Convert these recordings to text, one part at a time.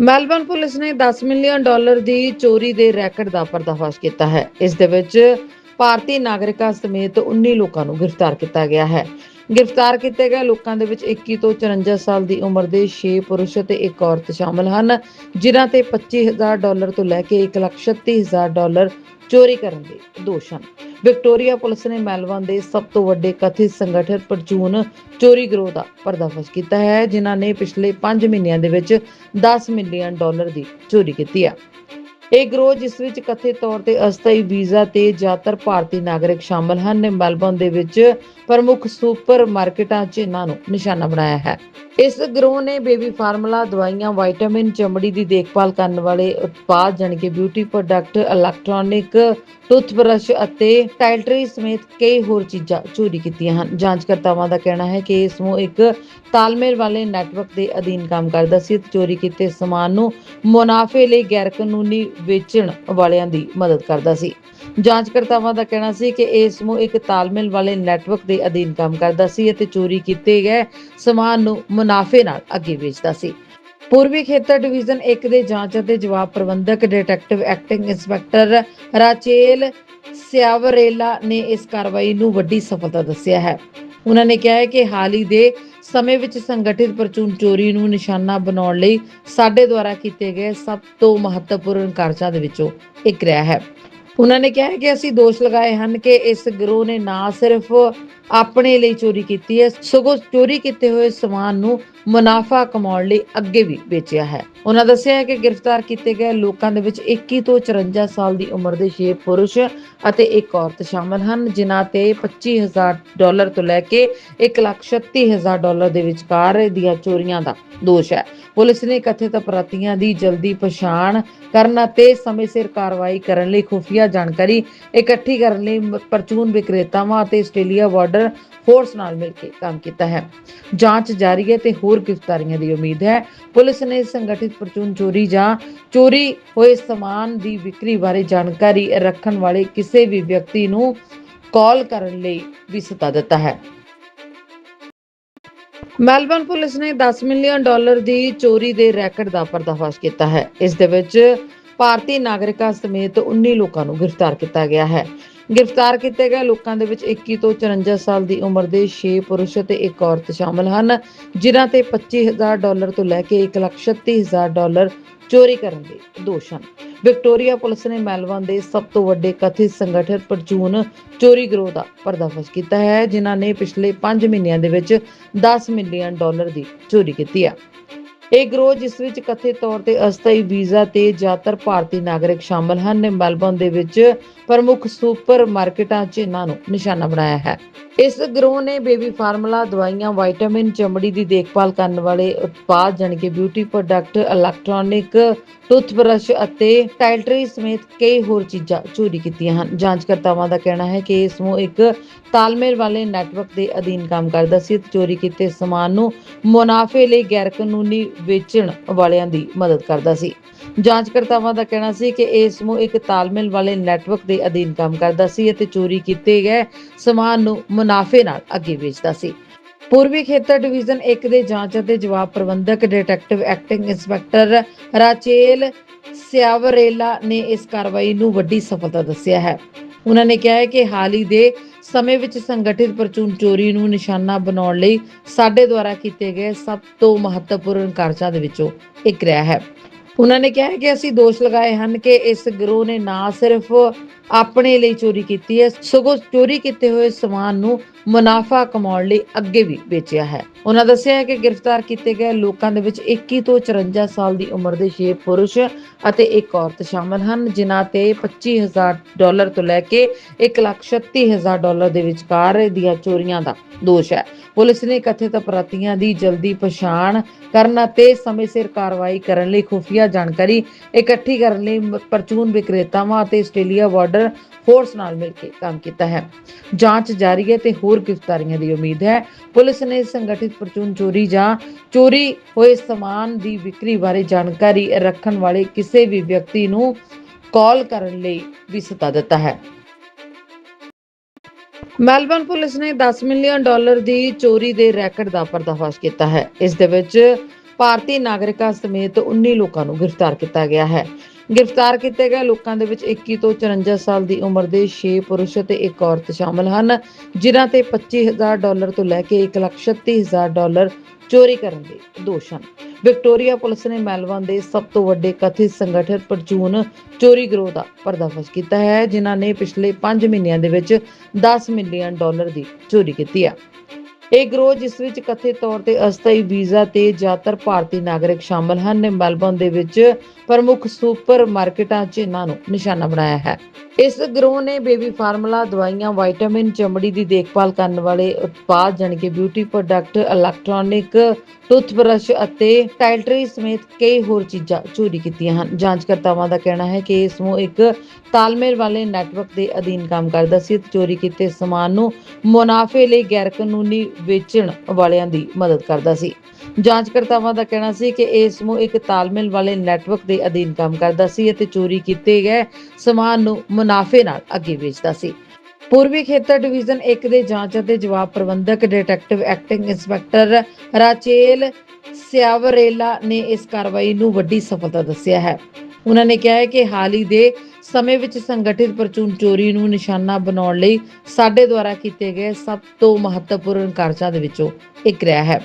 Melbourne police ਨੇ 10 million dollar ਦੀ ਚੋਰੀ ਦੇ ਰੈਕਟ ਦਾ ਪਰਦਾਫਾਸ਼ ਕੀਤਾ ਹੈ। ਇਸ ਦੇ ਵਿੱਚ ਭਾਰਤੀ ਨਾਗਰਿਕਾਂ ਸਮੇਤ 19 ਲੋਕਾਂ ਨੂੰ ਗ੍ਰਿਫਤਾਰ ਕੀਤਾ ਗਿਆ ਹੈ। ਗ੍ਰਿਫਤਾਰ ਕੀਤੇ ਗਏ ਲੋਕਾਂ ਦੇ ਵਿੱਚ 21 ਤੋਂ 54 ਸਾਲ ਦੀ ਉਮਰ ਦੇ 6 ਪੁਰਸ਼ ਅਤੇ ਇੱਕ ਔਰਤ ਸ਼ਾਮਲ ਹਨ, ਜਿਨ੍ਹਾਂ ਤੇ 25000 ਡਾਲਰ ਤੋਂ ਲੈ ਕੇ 136000 ਡਾਲਰ ਚੋਰੀ ਕਰਨ ਦੇ ਦੋਸ਼ ਹਨ। ਵਿਕਟੋਰੀਆ ਪੁਲਿਸ ਨੇ ਮੈਲਬਨ ਦੇ ਸਭ ਤੋਂ ਵੱਡੇ ਕਥਿਤ ਸੰਗਠਨ ਪਰਚੂਨ ਚੋਰੀ ਗਰੋਹ ਦਾ ਪਰਦਾਫਾਸ਼ ਕੀਤਾ ਹੈ, ਜਿਨ੍ਹਾਂ ਨੇ ਪਿਛਲੇ 5 ਮਹੀਨਿਆਂ ਦੇ ਵਿੱਚ 10 ਮਿਲੀਅਨ ਡਾਲਰ ਦੀ ਚੋਰੀ ਕੀਤੀ ਹੈ ਇਹ ਗਰੋਹ, ਜਿਸ ਵਿੱਚ ਕਥਿਤ ਤੌਰ ਤੇ ਅਸਥਾਈ ਵੀਜ਼ਾ ਤੇ ਜ਼ਿਆਦਾਤਰ ਭਾਰਤੀ ਨਾਗਰਿਕ ਸ਼ਾਮਲ ਹਨ, ਨੇ ਮੈਲਬਨ ਦੇ ਵਿੱਚ ਪ੍ਰਮੁੱਖ ਸੁਪਰ ਮਾਰਕੀਟਾਂ 'ਚ ਇਹਨਾਂ ਨੂੰ ਨਿਸ਼ਾਨਾ ਬਣਾਇਆ ਹੈ। ਇਸ ਗਰੋਹ ਨੇ ਬੇਬੀ ਫਾਰਮੂਲਾ, ਦਵਾਈਆਂ, ਵਿਟਾਮਿਨ, ਚਮੜੀ ਦੀ ਦੇਖਭਾਲ ਕਰਨ ਵਾਲੇ ਉਤਪਾਦ ਜਾਣੀ ਕਿ ਬਿਊਟੀ ਪ੍ਰੋਡਕਟ ਇਲੈਕਟ੍ਰੋਨਿਕ ਟੁੱਥਬ੍ਰਸ਼ ਅਤੇ ਟਾਇਲਟਰੀ ਸਮੇਤ ਕਈ ਹੋਰ ਚੀਜ਼ਾਂ ਚੋਰੀ ਕੀਤੀਆਂ ਹਨ। ਜਾਂਚਕਰਤਾਵਾਂ ਦਾ ਕਹਿਣਾ ਹੈ ਕਿ ਇਹ ਸਮੂਹ ਇੱਕ ਤਾਲਮੇਲ ਵਾਲੇ ਨੈਟਵਰਕ ਦੇ ਅਧੀਨ ਕੰਮ ਕਰਦਾ ਸੀ ਤੇ ਚੋਰੀ ਕੀਤੇ ਸਮਾਨ ਨੂੰ ਮੁਨਾਫੇ ਲਈ ਗੈਰਕਾਨੂੰਨੀ ਵੇਚਣ ਵਾਲਿਆਂ ਦੀ ਮਦਦ ਕਰਦਾ ਸੀ। ਜਾਂਚਕਰਤਾਵਾਂ ਦਾ ਕਹਿਣਾ ਸੀ ਕਿ ਇਹ ਸਮੂਹ ਇੱਕ ਤਾਲਮੇਲ ਵਾਲੇ ਨੈਟਵਰਕ ਦੇ ਅਧੀਨ ਕੰਮ ਕਰਦਾ ਸੀ ਅਤੇ ਚੋਰੀ ਕੀਤੇ ਗਏ ਸਮਾਨ ਨੂੰ ਮੁਨਾਫੇ ਨਾਲ ਅੱਗੇ ਵੇਚਦਾ ਸੀ। ਪੂਰਬੀ ਖੇਤਰ ਡਿਵੀਜ਼ਨ 1 ਦੇ ਜਾਂਚ ਅਤੇ ਜਵਾਬ ਪ੍ਰਬੰਧਕ detective acting inspector Rachel Ciavarella ਨੇ ਇਸ ਕਾਰਵਾਈ ਨੂੰ ਵੱਡੀ ਸਫਲਤਾ ਦੱਸਿਆ ਹੈ। ਉਹਨਾਂ ਨੇ ਕਿਹਾ ਹੈ ਕਿ ਹਾਲ ਹੀ ਦੇ ਸਮੇਂ ਵਿੱਚ ਸੰਗਠਿਤ ਪਰਚੂਨ ਚੋਰੀ ਨੂੰ ਨਿਸ਼ਾਨਾ ਬਣਾਉਣ ਲਈ ਸਾਡੇ ਦੁਆਰਾ ਕੀਤੇ ਗਏ ਸਭ ਤੋਂ ਮਹੱਤਵਪੂਰਨ ਕਾਰਜਾਂ ਦੇ ਵਿੱਚੋਂ ਇੱਕ ਰਿਹਾ ਹੈ। ਉਹਨਾਂ ਨੇ ਕਿਹਾ ਕਿ ਅਸੀਂ ਦੋਸ਼ ਲਗਾਏ ਹਨ ਕਿ ਇਸ ਗਰੋਹ ਨੇ ਨਾ ਸਿਰਫ ਆਪਣੇ ਲਈ ਚੋਰੀ ਕੀਤੀ ਹੈ, ਸਗੋਂ ਚੋਰੀ ਕੀਤੇ ਹੋਏ ਸਮਾਨ ਨੂੰ ਮੁਨਾਫਾ ਕਮਾਉਣ ਲਈ ਅੱਗੇ ਵੀ ਵੇਚਿਆ ਹੈ। ਉਹਨਾਂ ਦੱਸਿਆ ਹੈ ਕਿ ਗ੍ਰਿਫਤਾਰ ਕੀਤੇ ਗਏ ਲੋਕਾਂ ਦੇ ਵਿੱਚ 21 ਤੋਂ 54 ਸਾਲ ਦੀ ਉਮਰ ਦੇ 6 ਪੁਰਸ਼ ਅਤੇ ਇੱਕ ਔਰਤ ਸ਼ਾਮਲ ਹਨ, ਜਿਨ੍ਹਾਂ ਤੇ 25000 ਡਾਲਰ ਤੋਂ ਲੈ ਕੇ 136000 ਡਾਲਰ ਦੇ ਵਿਚਕਾਰ ਦੀਆਂ ਚੋਰੀਆਂ ਦਾ ਦੋਸ਼ ਹੈ। ਪੁਲਿਸ ਨੇ ਕਥਿਤ ਅਪਰਾਧੀਆਂ ਦੀ ਜਲਦੀ ਪਛਾਣ ਕਰਨ ਅਤੇ ਸਮੇਂ ਸਿਰ ਕਾਰਵਾਈ ਕਰਨ ਲਈ ਖੁਫੀਆ ਜਾਣਕਾਰੀ ਇਕੱਠੀ ਕਰਨ ਲਈ ਮ- ਪਰਚੂਨ ਵਿਕਰੇਤਾਵਾਂ ਅਤੇ ਆਸਟ੍ਰੇਲੀਆ ਬਾਰਡਰ ਫੋਰਸ ਨਾਲ ਮਿਲ ਕੇ ਕੰਮ ਕੀਤਾ ਹੈ। ਜਾਂਚ ਜਾਰੀ ਹੈ ਤੇ ਹੋਰ ਗ੍ਰਿਫਤਾਰੀਆਂ ਦੀ ਉਮੀਦ ਹੈ। ਪੁਲਿਸ ਨੇ ਸੰਗਠਿਤ ਪਰਚੂਨ ਚੋਰੀ ਜਾਂ ਚੋਰੀ ਹੋਏ ਸਮਾਨ ਦੀ ਵਿਕਰੀ ਬਾਰੇ ਜਾਣਕਾਰੀ ਰੱਖਣ ਵਾਲੇ ਕਿਸੇ ਵੀ ਵਿਅਕਤੀ ਨੂੰ ਕਾਲ ਕਰਨ ਲਈ ਵੀ ਸੱਦਾ ਦਿੱਤਾ ਹੈ। ਮੈਲਬਨ ਪੁਲਿਸ ਨੇ 10 ਮਿਲੀਅਨ ਡਾਲਰ ਦੀ ਚੋਰੀ ਦੇ ਰੈਕਟ ਦਾ ਪਰਦਾਫਾਸ਼ ਕੀਤਾ ਹੈ। ਇਸ ਦੇ ਵਿੱਚ ਭਾਰਤੀ ਨਾਗਰਿਕਾਂ ਸਮੇਤ 19 ਲੋਕਾਂ ਨੂੰ ਗ੍ਰਿਫਤਾਰ ਕੀਤਾ ਗਿਆ ਹੈ। ਗ੍ਰਿਫਤਾਰ ਕੀਤੇ ਗਏ ਲੋਕਾਂ ਦੇ ਵਿੱਚ 21 ਤੋਂ 54 ਸਾਲ ਦੀ ਉਮਰ ਦੇ 6 ਪੁਰਸ਼ ਅਤੇ ਇੱਕ ਔਰਤ ਸ਼ਾਮਲ ਹਨ, ਜਿਨ੍ਹਾਂ ਤੇ 25000 ਡਾਲਰ ਤੋਂ ਲੈ ਕੇ 136000 ਡਾਲਰ ਚੋਰੀ ਕਰਨ ਦੇ ਦੋਸ਼ ਹਨ। ਵਿਕਟੋਰੀਆ ਪੁਲਿਸ ਨੇ ਮੈਲਬਨ ਦੇ ਸਭ ਤੋਂ ਵੱਡੇ ਕਥਿਤ ਸੰਗਠਨ ਪਰਚੂਨ ਚੋਰੀ ਗਰੋਹ ਦਾ ਪਰਦਾਫਾਸ਼ ਕੀਤਾ ਹੈ, ਜਿਨ੍ਹਾਂ ਨੇ ਪਿਛਲੇ 5 ਮਹੀਨਿਆਂ ਦੇ ਵਿੱਚ 10 ਮਿਲੀਅਨ ਡਾਲਰ ਦੀ ਚੋਰੀ ਕੀਤੀ ਹੈ। ਇਹ ਗਰੋਹ ਜਿਸ ਵਿੱਚ ਕਥਿਤ ਤੌਰ ਤੇ ਅਸਥਾਈ ਵੀਜ਼ਾ ਤੇ ਜ਼ਿਆਦਾਤਰ ਭਾਰਤੀ ਨਾਗਰਿਕ ਸ਼ਾਮਲ ਹਨ, ਨੇ ਮੈਲਬਨ ਦੇ ਵਿੱਚ ਪ੍ਰਮੁੱਖ ਸੁਪਰ ਮਾਰਕੀਟਾਂ 'ਚ ਇਹਨਾਂ ਨੂੰ ਨਿਸ਼ਾਨਾ ਬਣਾਇਆ ਹੈ। ਇਸ ਗਰੋਹ ਨੇ ਬੇਬੀ ਫਾਰਮੂਲਾ, ਦਵਾਈਆਂ, ਵਿਟਾਮਿਨ, ਚਮੜੀ ਦੀ ਦੇਖਭਾਲ ਕਰਨ ਵਾਲੇ ਉਤਪਾਦ ਜਾਣੀ ਕਿ ਬਿਊਟੀ ਪ੍ਰੋਡਕਟ, ਇਲੈਕਟ੍ਰੋਨਿਕ ਟੁੱਥਬ੍ਰਸ਼ ਅਤੇ ਟਾਇਲਟਰੀ ਸਮੇਤ ਕਈ ਹੋਰ ਚੀਜ਼ਾਂ ਚੋਰੀ ਕੀਤੀਆਂ ਹਨ। ਜਾਂਚਕਰਤਾਵਾਂ ਦਾ ਕਹਿਣਾ ਹੈ ਕਿ ਇਹ ਸਮੂਹ ਇੱਕ ਤਾਲਮੇਲ ਵਾਲੇ ਨੈਟਵਰਕ ਦੇ ਅਧੀਨ ਕੰਮ ਕਰਦਾ ਸੀ ਤੇ ਚੋਰੀ ਕੀਤੇ ਸਮਾਨ ਨੂੰ ਮੁਨਾਫੇ ਲਈ ਗੈਰ ਕਾਨੂੰਨੀ ਵੇਚਣ ਵਾਲਿਆਂ ਦੀ ਮਦਦ ਕਰਦਾ ਸੀ। ਜਾਂਚਕਰਤਾਵਾਂ ਦਾ ਕਹਿਣਾ ਸੀ ਕਿ ਇਹ ਸਮੂਹ ਇੱਕ ਤਾਲਮੇਲ ਵਾਲੇ ਨੈਟਵਰਕ ਦੇ ਅਧੀਨ ਕੰਮ ਕਰਦਾ ਸੀ ਅਤੇ ਚੋਰੀ ਕੀਤੇ ਗਏ ਸਮਾਨ ਨੂੰ ਮੁਨਾਫੇ ਨਾਲ ਅੱਗੇ ਵੇਚਦਾ ਸੀ। ਪੂਰਬੀ ਖੇਤਰ ਡਿਵੀਜ਼ਨ 1 ਦੇ ਜਾਂਚ ਅਤੇ ਜਵਾਬ ਪ੍ਰਬੰਧਕ detective acting inspector Rachel Ciavarella ਨੇ ਇਸ ਕਾਰਵਾਈ ਨੂੰ ਵੱਡੀ ਸਫਲਤਾ ਦੱਸਿਆ ਹੈ। ਉਹਨਾਂ ਨੇ ਕਿਹਾ ਹੈ ਕਿ ਹਾਲ ਹੀ ਦੇ ਸਮੇਂ ਵਿੱਚ ਸੰਗਠਿਤ ਪਰਚੂਨ ਚੋਰੀ ਨੂੰ ਨਿਸ਼ਾਨਾ ਬਣਾਉਣ ਲਈ ਸਾਡੇ ਦੁਆਰਾ ਕੀਤੇ ਗਏ ਸਭ ਤੋਂ ਮਹੱਤਵਪੂਰਨ ਕਾਰਜਾਂ ਦੇ ਵਿੱਚੋਂ ਇੱਕ ਰਿਹਾ ਹੈ। ਉਹਨਾਂ ਨੇ ਕਿਹਾ ਕਿ ਅਸੀਂ ਦੋਸ਼ ਲਗਾਏ ਹਨ ਕਿ ਇਸ ਗਰੋਹ ਨੇ ਨਾ ਸਿਰਫ ਆਪਣੇ ਲਈ ਚੋਰੀ ਕੀਤੀ ਹੈ, ਸਗੋਂ ਚੋਰੀ ਕੀਤੇ ਹੋਏ ਸਮਾਨ ਨੂੰ ਮੁਨਾਫਾ ਕਮਾਉਣ ਲਈ ਅੱਗੇ ਵੀ ਵੇਚਿਆ ਹੈ। ਉਹਨਾਂ ਦੱਸਿਆ ਹੈ ਕਿ ਗ੍ਰਿਫਤਾਰ ਕੀਤੇ ਗਏ ਲੋਕਾਂ ਦੇ ਵਿੱਚ 21 ਤੋਂ 54 ਸਾਲ ਦੀ ਉਮਰ ਦੇ 6 ਪੁਰਸ਼ ਅਤੇ ਇੱਕ ਔਰਤ ਸ਼ਾਮਲ ਹਨ, ਜਿਨ੍ਹਾਂ ਤੇ 25000 ਡਾਲਰ ਤੋਂ ਲੈ ਕੇ 136000 ਡਾਲਰ ਦੇ ਵਿਚਕਾਰ ਦੀਆਂ ਚੋਰੀਆਂ ਦਾ ਦੋਸ਼ ਹੈ। ਪੁਲਿਸ ਨੇ ਕਥਿਤ ਅਪਰਾਧੀਆਂ ਦੀ ਜਲਦੀ ਪਛਾਣ ਕਰਨ ਅਤੇ ਸਮੇਂ ਸਿਰ ਕਾਰਵਾਈ ਕਰਨ ਲਈ ਖੁਫੀਆ ਜਾਣਕਾਰੀ ਇਕੱਠੀ ਕਰਨ ਲਈ ਪਰਚੂਨ ਵਿਕਰੇਤਾਵਾਂ ਅਤੇ ਆਸਟ੍ਰੇਲੀਆ ਬਾਰਡਰ ਫੋਰਸ ਨਾਲ ਮਿਲ ਕੇ ਕੰਮ ਕੀਤਾ ਹੈ। ਜਾਂਚ ਜਾਰੀ ਹੈ ਤੇ ਹੋਰ ਗ੍ਰਿਫਤਾਰੀਆਂ ਦੀ ਉਮੀਦ ਹੈ। ਪੁਲਿਸ ਨੇ ਸੰਗਠਿਤ ਪਰਚੂਨ ਚੋਰੀ ਜਾਂ ਚੋਰੀ ਹੋਏ ਸਮਾਨ ਦੀ ਵਿਕਰੀ ਬਾਰੇ ਜਾਣਕਾਰੀ ਰੱਖਣ ਵਾਲੇ ਕਿਸੇ ਵੀ ਵਿਅਕਤੀ ਨੂੰ ਕਾਲ ਕਰਨ ਲਈ ਵੀ ਸੱਦਾ ਦਿੱਤਾ ਹੈ। ਮੈਲਬਨ ਪੁਲਿਸ ਨੇ 10 ਮਿਲੀਅਨ ਡਾਲਰ ਦੀ ਚੋਰੀ ਦੇ ਰੈਕਟ ਦਾ ਪਰਦਾਫਾਸ਼ ਕੀਤਾ ਹੈ। ਇਸ ਦੇ ਵਿੱਚ ਭਾਰਤੀ ਨਾਗਰਿਕਾਂ ਸਮੇਤ 19 ਲੋਕਾਂ ਨੂੰ ਗ੍ਰਿਫਤਾਰ ਕੀਤਾ ਗਿਆ ਹੈ। ਗ੍ਰਿਫਤਾਰ ਕੀਤੇ ਗਏ ਲੋਕਾਂ ਦੇ ਵਿੱਚ 21 ਤੋਂ 54 ਸਾਲ ਦੀ ਉਮਰ ਦੇ 6 ਪੁਰਸ਼ ਅਤੇ ਇੱਕ ਔਰਤ ਸ਼ਾਮਲ ਹਨ, ਜਿਨ੍ਹਾਂ ਤੇ 25000 ਡਾਲਰ ਤੋਂ ਲੈ ਕੇ 136000 ਡਾਲਰ ਚੋਰੀ ਕਰਨ ਦੇ ਦੋਸ਼ ਹਨ। ਵਿਕਟੋਰੀਆ ਪੁਲਿਸ ਨੇ ਮੈਲਬਨ ਦੇ ਸਭ ਤੋਂ ਵੱਡੇ ਕਥਿਤ ਸੰਗਠਨ ਪਰਚੂਨ ਚੋਰੀ ਗਰੋਹ ਦਾ ਪਰਦਾਫਾਸ਼ ਕੀਤਾ ਹੈ, ਜਿਨ੍ਹਾਂ ਨੇ ਪਿਛਲੇ 5 ਮਹੀਨਿਆਂ ਦੇ ਵਿੱਚ 10 ਮਿਲੀਅਨ ਡਾਲਰ ਦੀ ਚੋਰੀ ਕੀਤੀ ਹੈ ਇਹ ਗਰੋਹ ਜਿਸ ਵਿੱਚ ਕਥਿਤ ਤੌਰ ਤੇ ਅਸਥਾਈ ਵੀਜ਼ਾ ਤੇ ਜ਼ਿਆਦਾਤਰ ਭਾਰਤੀ ਨਾਗਰਿਕ ਸ਼ਾਮਲ ਹਨ, ਨੇ ਮੈਲਬਨ ਦੇ ਵਿੱਚ ਪ੍ਰਮੁੱਖ ਸੁਪਰ ਮਾਰਕੀਟਾਂ 'ਚ ਇਹਨਾਂ ਨੂੰ ਨਿਸ਼ਾਨਾ ਬਣਾਇਆ ਹੈ। ਇਸ ਗਰੋਹ ਨੇ ਬੇਬੀ ਫਾਰਮੂਲਾ, ਦਵਾਈਆਂ ਵਿਟਾਮਿਨ ਚਮੜੀ ਦੀ ਦੇਖਭਾਲ ਕਰਨ ਵਾਲੇ ਉਤਪਾਦ ਜਾਣੀ ਕਿ ਬਿਊਟੀ ਪ੍ਰੋਡਕਟ, ਇਲੈਕਟ੍ਰੋਨਿਕ ਟੁੱਥਬ੍ਰਸ਼ ਅਤੇ ਟਾਇਲਟਰੀ ਸਮੇਤ ਕਈ ਹੋਰ ਚੀਜ਼ਾਂ ਚੋਰੀ ਕੀਤੀਆਂ ਹਨ। ਜਾਂਚਕਰਤਾਵਾਂ ਦਾ ਕਹਿਣਾ ਹੈ ਕਿ ਇਹ ਸਮੂਹ ਇੱਕ ਤਾਲਮੇਲ ਵਾਲੇ ਨੈਟਵਰਕ ਦੇ ਅਧੀਨ ਕੰਮ ਕਰਦਾ ਸੀ ਤੇ ਚੋਰੀ ਕੀਤੇ ਸਮਾਨ ਨੂੰ ਮੁਨਾਫੇ ਲਈ ਗੈਰਕਾਨੂੰਨੀ ਵੇਚਣ ਵਾਲਿਆਂ ਦੀ ਮਦਦ ਕਰਦਾ ਸੀ। ਜਾਂਚਕਰਤਾਵਾਂ ਦਾ ਕਹਿਣਾ ਸੀ ਕਿ ਇਹ ਸਮੂਹ ਇੱਕ ਤਾਲਮੇਲ ਵਾਲੇ ਨੈਟਵਰਕ ਦੇ ਅਧੀਨ ਕੰਮ ਕਰਦਾ ਸੀ ਅਤੇ ਚੋਰੀ ਕੀਤੇ ਗਏ ਸਮਾਨ ਨੂੰ ਮੁਨਾਫੇ ਨਾਲ ਅੱਗੇ ਵੇਚਦਾ ਸੀ। ਪੂਰਬੀ ਖੇਤਰ ਡਿਵੀਜ਼ਨ 1 ਦੇ ਜਾਂਚ ਅਤੇ ਜਵਾਬ ਪ੍ਰਬੰਧਕ detective acting inspector Rachel Ciavarella ਨੇ ਇਸ ਕਾਰਵਾਈ ਨੂੰ ਵੱਡੀ ਸਫਲਤਾ ਦੱਸਿਆ ਹੈ। ਉਹਨਾਂ ਨੇ ਕਿਹਾ ਹੈ ਕਿ ਹਾਲ ਹੀ ਦੇ ਸਮੇਂ ਵਿੱਚ ਸੰਗਠਿਤ ਪਰਚੂਨ ਚੋਰੀ ਨੂੰ ਨਿਸ਼ਾਨਾ ਬਣਾਉਣ ਲਈ ਸਾਡੇ ਦੁਆਰਾ ਕੀਤੇ ਗਏ ਸਭ ਤੋਂ ਮਹੱਤਵਪੂਰਨ ਕਾਰਜਾਂ ਦੇ ਵਿੱਚੋਂ ਇੱਕ ਰਿਹਾ ਹੈ।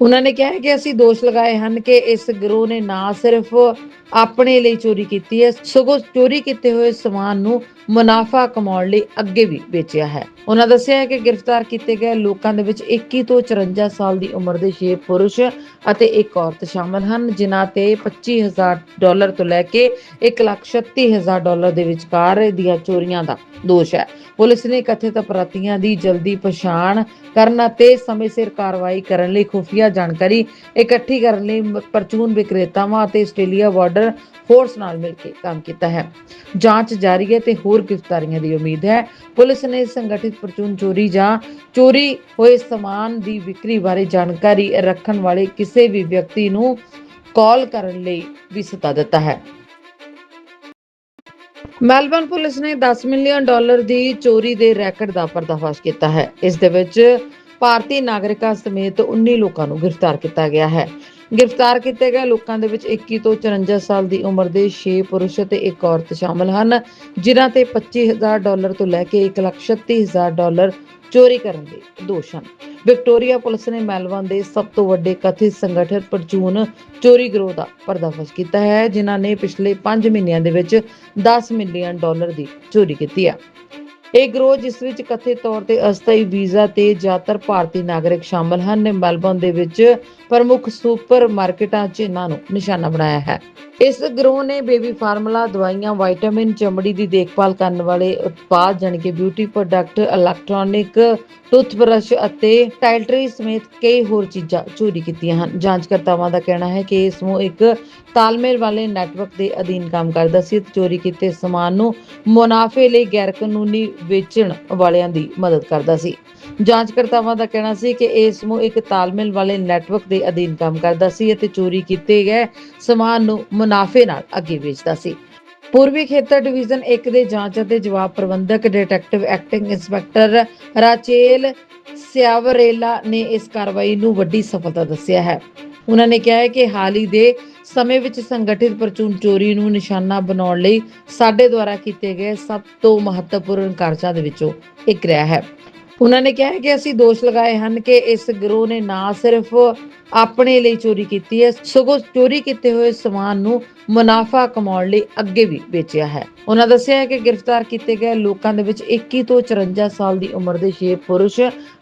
ਉਹਨਾਂ ਨੇ ਕਿਹਾ ਕਿ ਅਸੀਂ ਦੋਸ਼ ਲਗਾਏ ਹਨ ਕਿ ਇਸ ਗਰੋਹ ਨੇ ਨਾ ਸਿਰਫ ਆਪਣੇ ਲਈ ਚੋਰੀ ਕੀਤੀ ਹੈ। ਸਗੋਂ ਚੋਰੀ ਕੀਤੇ ਹੋਏ ਸਮਾਨ ਨੂੰ ਮੁਨਾਫਾ ਕਮਾਉਣ ਲਈ ਅੱਗੇ ਵੀ ਵੇਚਿਆ ਹੈ। ਉਹਨਾਂ ਦੱਸਿਆ ਹੈ ਕਿ ਗ੍ਰਿਫਤਾਰ ਕੀਤੇ ਗਏ ਲੋਕਾਂ ਦੇ ਵਿੱਚ 21 ਤੋਂ 54 ਸਾਲ ਦੀ ਉਮਰ ਦੇ 6 ਪੁਰਸ਼ ਅਤੇ ਇੱਕ ਔਰਤ ਸ਼ਾਮਲ ਹਨ, ਜਿਨ੍ਹਾਂ ਤੇ 25000 ਡਾਲਰ ਤੋਂ ਲੈ ਕੇ 136000 ਡਾਲਰ ਦੇ ਵਿਚਕਾਰ ਦੀਆਂ ਚੋਰੀਆਂ ਦਾ ਦੋਸ਼ ਹੈ। ਪੁਲਿਸ ਨੇ ਕਥਿਤ ਅਪਰਾਧੀਆਂ ਦੀ ਜਲਦੀ ਪਛਾਣ ਕਰਨ ਅਤੇ ਸਮੇਂ ਸਿਰ ਕਾਰਵਾਈ ਕਰਨ ਲਈ ਖੁਫੀਆ ਜਾਣਕਾਰੀ ਇਕੱਠੀ ਕਰਨ ਲਈ ਪਰਚੂਨ ਵਿਕਰੇਤਾਵਾਂ ਅਤੇ ਆਸਟ੍ਰੇਲੀਆ ਬਾਰਡਰ ਫੋਰਸ ਨਾਲ ਮਿਲ ਕੇ ਕੰਮ ਕੀਤਾ ਹੈ। ਜਾਂਚ ਜਾਰੀ ਹੈ ਤੇ ਹੋਰ ਗ੍ਰਿਫਤਾਰੀਆਂ ਦੀ ਉਮੀਦ ਹੈ। ਪੁਲਿਸ ਨੇ ਸੰਗਠਿਤ ਪਰਚੂਨ ਚੋਰੀ ਜਾਂ ਚੋਰੀ ਹੋਏ ਸਮਾਨ ਦੀ ਵਿਕਰੀ ਬਾਰੇ ਜਾਣਕਾਰੀ ਰੱਖਣ ਵਾਲੇ ਕਿਸੇ ਵੀ ਵਿਅਕਤੀ ਨੂੰ ਕਾਲ ਕਰਨ ਲਈ ਵੀ ਸੱਦਾ ਦਿੱਤਾ ਹੈ। ਮੈਲਬਨ ਪੁਲਿਸ ਨੇ 10 ਮਿਲੀਅਨ ਡਾਲਰ ਦੀ ਚੋਰੀ ਦੇ ਰੈਕਟ ਦਾ ਪਰਦਾਫਾਸ਼ ਕੀਤਾ ਹੈ। ਇਸ ਦੇ ਵਿੱਚ ਭਾਰਤੀ ਨਾਗਰਿਕਾਂ ਸਮੇਤ 19 ਲੋਕਾਂ ਨੂੰ ਗ੍ਰਿਫਤਾਰ ਕੀਤਾ ਗਿਆ ਹੈ। ਗ੍ਰਿਫਤਾਰ ਕੀਤੇ ਗਏ ਲੋਕਾਂ ਦੇ ਵਿੱਚ 21 ਤੋਂ 54 ਸਾਲ ਦੀ ਉਮਰ ਦੇ 6 ਪੁਰਸ਼ ਅਤੇ ਇੱਕ ਔਰਤ ਸ਼ਾਮਲ ਹਨ, ਜਿਨ੍ਹਾਂ ਤੇ 25000 ਡਾਲਰ ਤੋਂ ਲੈ ਕੇ 136000 ਡਾਲਰ ਚੋਰੀ ਕਰਨ ਦੇ ਦੋਸ਼ ਹਨ। ਵਿਕਟੋਰੀਆ ਪੁਲਿਸ ਨੇ ਮੈਲਬਨ ਦੇ ਸਭ ਤੋਂ ਵੱਡੇ ਕਥਿਤ ਸੰਗਠਨ ਪਰਚੂਨ ਚੋਰੀ ਗਰੋਹ ਦਾ ਪਰਦਾਫਾਸ਼ ਕੀਤਾ ਹੈ, ਜਿਨ੍ਹਾਂ ਨੇ ਪਿਛਲੇ 5 ਮਹੀਨਿਆਂ ਦੇ ਵਿੱਚ 10 ਮਿਲੀਅਨ ਡਾਲਰ ਦੀ ਚੋਰੀ ਕੀਤੀ ਹੈ। ਇਹ ਗਰੋਹ ਜਿਸ ਵਿੱਚ ਕਥਿਤ ਤੌਰ ਤੇ ਅਸਥਾਈ ਵੀਜ਼ਾ ਤੇ ਜ਼ਿਆਦਾਤਰ ਭਾਰਤੀ ਨਾਗਰਿਕ ਸ਼ਾਮਲ ਹਨ ਨੇ ਮੈਲਬਨ ਦੇ ਵਿੱਚ ਪ੍ਰਮੁੱਖ ਸੁਪਰ ਮਾਰਕੀਟਾਂ 'ਚ ਇਹਨਾਂ ਨੂੰ ਨਿਸ਼ਾਨਾ ਬਣਾਇਆ ਹੈ। ਇਸ ਗਰੋਹ ਨੇ ਬੇਬੀ ਫਾਰਮੂਲਾ, ਦਵਾਈਆਂ, ਵਿਟਾਮਿਨ, ਚਮੜੀ ਦੀ ਦੇਖਭਾਲ ਕਰਨ ਵਾਲੇ ਉਤਪਾਦ ਜਾਣੀ ਕਿ ਬਿਊਟੀ ਪ੍ਰੋਡਕਟ ਇਲੈਕਟ੍ਰੋਨਿਕ ਟੁੱਥਬ੍ਰਸ਼ ਅਤੇ ਟਾਇਲਟਰੀ ਸਮੇਤ ਕਈ ਹੋਰ ਚੀਜ਼ਾਂ ਚੋਰੀ ਕੀਤੀਆਂ ਹਨ। ਜਾਂਚਕਰਤਾਵਾਂ ਦਾ ਕਹਿਣਾ ਹੈ ਕਿ ਇਹ ਸਮੂਹ ਇੱਕ ਤਾਲਮੇਲ ਵਾਲੇ ਨੈਟਵਰਕ ਦੇ ਅਧੀਨ ਕੰਮ ਕਰਦਾ ਸੀ ਤੇ ਚੋਰੀ ਕੀਤੇ ਸਮਾਨ ਨੂੰ ਮੁਨਾਫੇ ਲਈ ਗੈਰਕਾਨੂੰਨੀ ਵੇਚਣ ਵਾਲਿਆਂ ਦੀ ਮਦਦ ਕਰਦਾ ਸੀ। ਜਾਂਚਕਰਤਾਵਾਂ ਦਾ ਕਹਿਣਾ ਸੀ ਕਿ ਇਹ ਸਮੂਹ ਇੱਕ ਤਾਲਮੇਲ ਵਾਲੇ ਨੈਟਵਰਕ ਦੇ ਅਧੀਨ ਕੰਮ ਕਰਦਾ ਸੀ ਅਤੇ ਚੋਰੀ ਕੀਤੇ ਗਏ ਸਮਾਨ ਨੂੰ ਮੁਨਾਫੇ ਨਾਲ ਅੱਗੇ ਵੇਚਦਾ ਸੀ। ਪੂਰਬੀ ਖੇਤਰ ਡਿਵੀਜ਼ਨ 1 ਦੇ ਜਾਂਚ ਅਤੇ ਜਵਾਬ ਪ੍ਰਬੰਧਕ detective acting inspector Rachel Ciavarella ਨੇ ਇਸ ਕਾਰਵਾਈ ਨੂੰ ਵੱਡੀ ਸਫਲਤਾ ਦੱਸਿਆ ਹੈ। ਉਹਨਾਂ ਨੇ ਕਿਹਾ ਹੈ ਕਿ ਹਾਲ ਹੀ ਦੇ ਸਮੇਂ ਵਿੱਚ ਸੰਗਠਿਤ ਪਰਚੂਨ ਚੋਰੀ ਨੂੰ ਨਿਸ਼ਾਨਾ ਬਣਾਉਣ ਲਈ ਸਾਡੇ ਦੁਆਰਾ ਕੀਤੇ ਗਏ ਸਭ ਤੋਂ ਮਹੱਤਵਪੂਰਨ ਕਾਰਜਾਂ ਦੇ ਵਿੱਚੋਂ ਇੱਕ ਰਿਹਾ ਹੈ। ਉਹਨਾਂ ਨੇ ਕਿਹਾ ਕਿ ਅਸੀਂ ਦੋਸ਼ ਲਗਾਏ ਹਨ ਕਿ ਇਸ ਗਰੋਹ ਨੇ ਨਾ ਸਿਰਫ ਆਪਣੇ ਲਈ ਚੋਰੀ ਕੀਤੀ ਹੈ, ਸਗੋਂ ਚੋਰੀ ਕੀਤੇ ਹੋਏ ਸਮਾਨ ਨੂੰ ਮੁਨਾਫਾ ਕਮਾਉਣ ਲਈ ਅੱਗੇ ਵੀ ਵੇਚਿਆ ਹੈ। ਉਹਨਾਂ ਦੱਸਿਆ ਹੈ ਕਿ ਗ੍ਰਿਫਤਾਰ ਕੀਤੇ ਗਏ ਲੋਕਾਂ ਦੇ ਵਿੱਚ 21 ਤੋਂ 54 ਸਾਲ ਦੀ ਉਮਰ ਦੇ 6 ਪੁਰਸ਼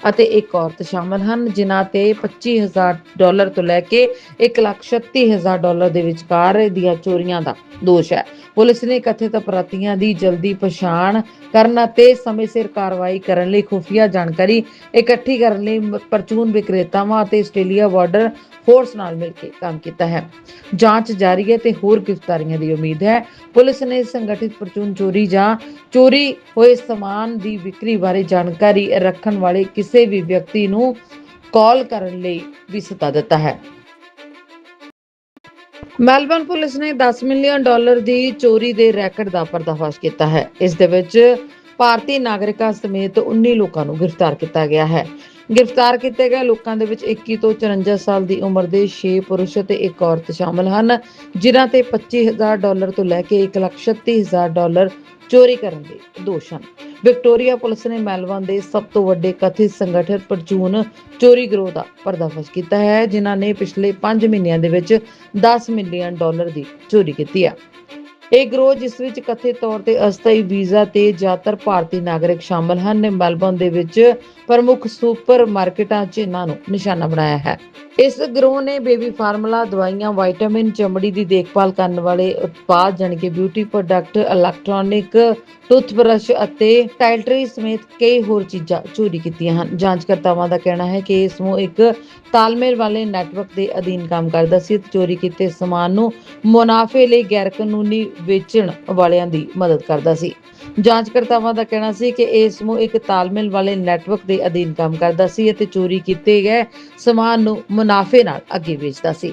ਅਤੇ ਇੱਕ ਔਰਤ ਸ਼ਾਮਲ ਹਨ, ਜਿਨ੍ਹਾਂ ਤੇ 25000 ਡਾਲਰ ਤੋਂ ਲੈ ਕੇ 136000 ਡਾਲਰ ਦੇ ਵਿਚਕਾਰ ਦੀਆਂ ਚੋਰੀਆਂ ਦਾ ਦੋਸ਼ ਹੈ। ਪੁਲਿਸ ਨੇ ਕਥਿਤ ਅਪਰਾਧੀਆਂ ਦੀ ਜਲਦੀ ਪਛਾਣ ਕਰਨ ਅਤੇ ਸਮੇਂ ਸਿਰ ਕਾਰਵਾਈ ਕਰਨ ਲਈ ਖੁਫੀਆ ਜਾਣਕਾਰੀ ਇਕੱਠੀ ਕਰਨ ਲਈ ਪਰਚੂਨ ਵਿਕਰੇਤਾਵਾਂ ਅਤੇ ਆਸਟ੍ਰੇਲੀਆ ਬਾਰਡਰ ਫੋਰਸ ਨਾਲ ਮਿਲ ਕੇ ਕੰਮ ਕੀਤਾ ਹੈ। ਜਾਂਚ ਜਾਰੀ ਹੈ ਤੇ ਹੋਰ ਗ੍ਰਿਫਤਾਰੀਆਂ ਦੀ ਉਮੀਦ ਹੈ। ਪੁਲਿਸ ਨੇ ਸੰਗਠਿਤ ਪਰਚੂਨ ਚੋਰੀ ਜਾਂ ਚੋਰੀ ਹੋਏ ਸਮਾਨ ਦੀ ਵਿਕਰੀ ਬਾਰੇ ਜਾਣਕਾਰੀ ਰੱਖਣ ਵਾਲੇ ਕਿਸੇ ਵੀ ਵਿਅਕਤੀ ਨੂੰ ਕਾਲ ਕਰਨ ਲਈ ਵੀ ਸੱਦਾ ਦਿੱਤਾ ਹੈ। ਮੈਲਬਨ ਪੁਲਿਸ ਨੇ 10 ਮਿਲੀਅਨ ਡਾਲਰ ਦੀ ਚੋਰੀ ਦੇ ਰੈਕਟ ਦਾ ਪਰਦਾਫਾਸ਼ ਕੀਤਾ ਹੈ। ਇਸ ਦੇ ਵਿੱਚ ਭਾਰਤੀ ਨਾਗਰਿਕਾਂ ਸਮੇਤ 19 ਲੋਕਾਂ ਨੂੰ ਗ੍ਰਿਫਤਾਰ ਕੀਤਾ ਗਿਆ ਹੈ। ਗ੍ਰਿਫਤਾਰ ਕੀਤੇ ਗਏ ਲੋਕਾਂ ਦੇ ਵਿੱਚ 21 ਤੋਂ 54 ਸਾਲ ਦੀ ਉਮਰ ਦੇ 6 ਪੁਰਸ਼ ਅਤੇ ਇੱਕ ਔਰਤ ਸ਼ਾਮਲ ਹਨ, ਜਿਨ੍ਹਾਂ ਤੇ 25000 ਡਾਲਰ ਤੋਂ ਲੈ ਕੇ 136000 ਡਾਲਰ ਚੋਰੀ ਕਰਨ ਦੇ ਦੋਸ਼ ਹਨ। ਵਿਕਟੋਰੀਆ ਪੁਲਿਸ ਨੇ ਮੈਲਬਨ ਦੇ ਸਭ ਤੋਂ ਵੱਡੇ ਕਥਿਤ ਸੰਗਠਨ ਪਰਚੂਨ ਚੋਰੀ ਗਰੋਹ ਦਾ ਪਰਦਾਫਾਸ਼ ਕੀਤਾ ਹੈ, ਜਿਨ੍ਹਾਂ ਨੇ ਪਿਛਲੇ 5 ਮਹੀਨਿਆਂ ਦੇ ਵਿੱਚ 10 ਮਿਲੀਅਨ ਡਾਲਰ ਦੀ ਚੋਰੀ ਕੀਤੀ ਹੈ। ਇਹ ਗਰੋਹ ਜਿਸ ਵਿੱਚ ਕਥਿਤ ਤੌਰ ਤੇ ਅਸਥਾਈ ਵੀਜ਼ਾ ਤੇ ਜ਼ਿਆਦਾਤਰ ਭਾਰਤੀ ਨਾਗਰਿਕ ਸ਼ਾਮਲ ਹਨ ਨੇ ਮੈਲਬਨ ਦੇ ਵਿੱਚ ਪ੍ਰਮੁੱਖ ਸੁਪਰ ਮਾਰਕੀਟਾਂ 'ਚ ਇਹਨਾਂ ਨੂੰ ਨਿਸ਼ਾਨਾ ਬਣਾਇਆ ਹੈ। ਇਸ ਗਰੋਹ ਨੇ ਬੇਬੀ ਫਾਰਮੂਲਾ, ਦਵਾਈਆਂ, ਵਿਟਾਮਿਨ, ਚਮੜੀ ਦੀ ਦੇਖਭਾਲ ਕਰਨ ਵਾਲੇ ਉਤਪਾਦ ਜਾਣੀ ਕਿ ਬਿਊਟੀ ਪ੍ਰੋਡਕਟ ਇਲੈਕਟ੍ਰੋਨਿਕ ਟੁੱਥਬ੍ਰਸ਼ ਅਤੇ ਟਾਇਲਟਰੀ ਸਮੇਤ ਕਈ ਹੋਰ ਚੀਜ਼ਾਂ ਚੋਰੀ ਕੀਤੀਆਂ ਹਨ। ਜਾਂਚਕਰਤਾਵਾਂ ਦਾ ਕਹਿਣਾ ਹੈ ਕਿ ਇਹ ਸਮੂਹ ਇੱਕ ਤਾਲਮੇਲ ਵਾਲੇ ਨੈਟਵਰਕ ਦੇ ਅਧੀਨ ਕੰਮ ਕਰਦਾ ਸੀ ਤੇ ਚੋਰੀ ਕੀਤੇ ਸਮਾਨ ਨੂੰ ਮੁਨਾਫੇ ਲਈ ਗੈਰਕਾਨੂੰਨੀ ਵੇਚਣ ਵਾਲਿਆਂ ਦੀ ਮਦਦ ਕਰਦਾ ਸੀ। ਜਾਂਚਕਰਤਾਵਾਂ ਦਾ ਕਹਿਣਾ ਸੀ ਕਿ ਇਹ ਸਮੂਹ ਇੱਕ ਤਾਲਮੇਲ ਵਾਲੇ ਨੈਟਵਰਕ ਦੇ ਅਧੀਨ ਕੰਮ ਕਰਦਾ ਸੀ ਅਤੇ ਚੋਰੀ ਕੀਤੇ ਗਏ ਸਮਾਨ ਨੂੰ ਮੁਨਾਫੇ ਨਾਲ ਅੱਗੇ ਵੇਚਦਾ ਸੀ।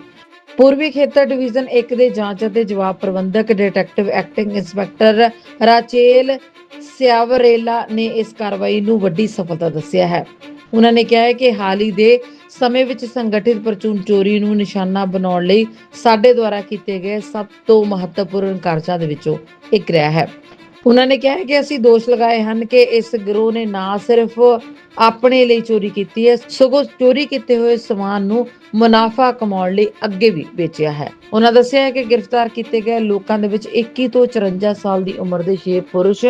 ਪੂਰਬੀ ਖੇਤਰ ਡਿਵੀਜ਼ਨ 1 ਦੇ ਜਾਂਚ ਅਤੇ ਜਵਾਬ ਪ੍ਰਬੰਧਕ detective acting inspector Rachel Ciavarella ਨੇ ਇਸ ਕਾਰਵਾਈ ਨੂੰ ਵੱਡੀ ਸਫਲਤਾ ਦੱਸਿਆ ਹੈ। ਉਹਨਾਂ ਨੇ ਕਿਹਾ ਹੈ ਕਿ ਹਾਲ ਹੀ ਦੇ ਸਮੇਂ ਵਿੱਚ ਸੰਗਠਿਤ ਪਰਚੂਨ ਚੋਰੀ ਨੂੰ ਨਿਸ਼ਾਨਾ ਬਣਾਉਣ ਲਈ ਸਾਡੇ ਦੁਆਰਾ ਕੀਤੇ ਗਏ ਸਭ ਤੋਂ ਮਹੱਤਵਪੂਰਨ ਕਾਰਜਾਂ ਦੇ ਵਿੱਚੋਂ ਇੱਕ ਰਿਹਾ ਹੈ। ਉਹਨਾਂ ਨੇ ਕਿਹਾ ਕਿ ਅਸੀਂ ਦੋਸ਼ ਲਗਾਏ ਹਨ ਕਿ ਇਸ ਗਰੋਹ ਨੇ ਨਾ ਸਿਰਫ ਆਪਣੇ ਲਈ ਚੋਰੀ ਕੀਤੀ ਹੈ। ਸਗੋਂ ਚੋਰੀ ਕੀਤੇ ਹੋਏ ਸਮਾਨ ਨੂੰ ਮੁਨਾਫਾ ਕਮਾਉਣ ਲਈ ਅੱਗੇ ਵੀ ਵੇਚਿਆ ਹੈ। ਉਹਨਾਂ ਦੱਸਿਆ ਹੈ ਕਿ ਗ੍ਰਿਫਤਾਰ ਕੀਤੇ ਗਏ ਲੋਕਾਂ ਦੇ ਵਿੱਚ 21 ਤੋਂ 54 ਸਾਲ ਦੀ ਉਮਰ ਦੇ 6 ਪੁਰਸ਼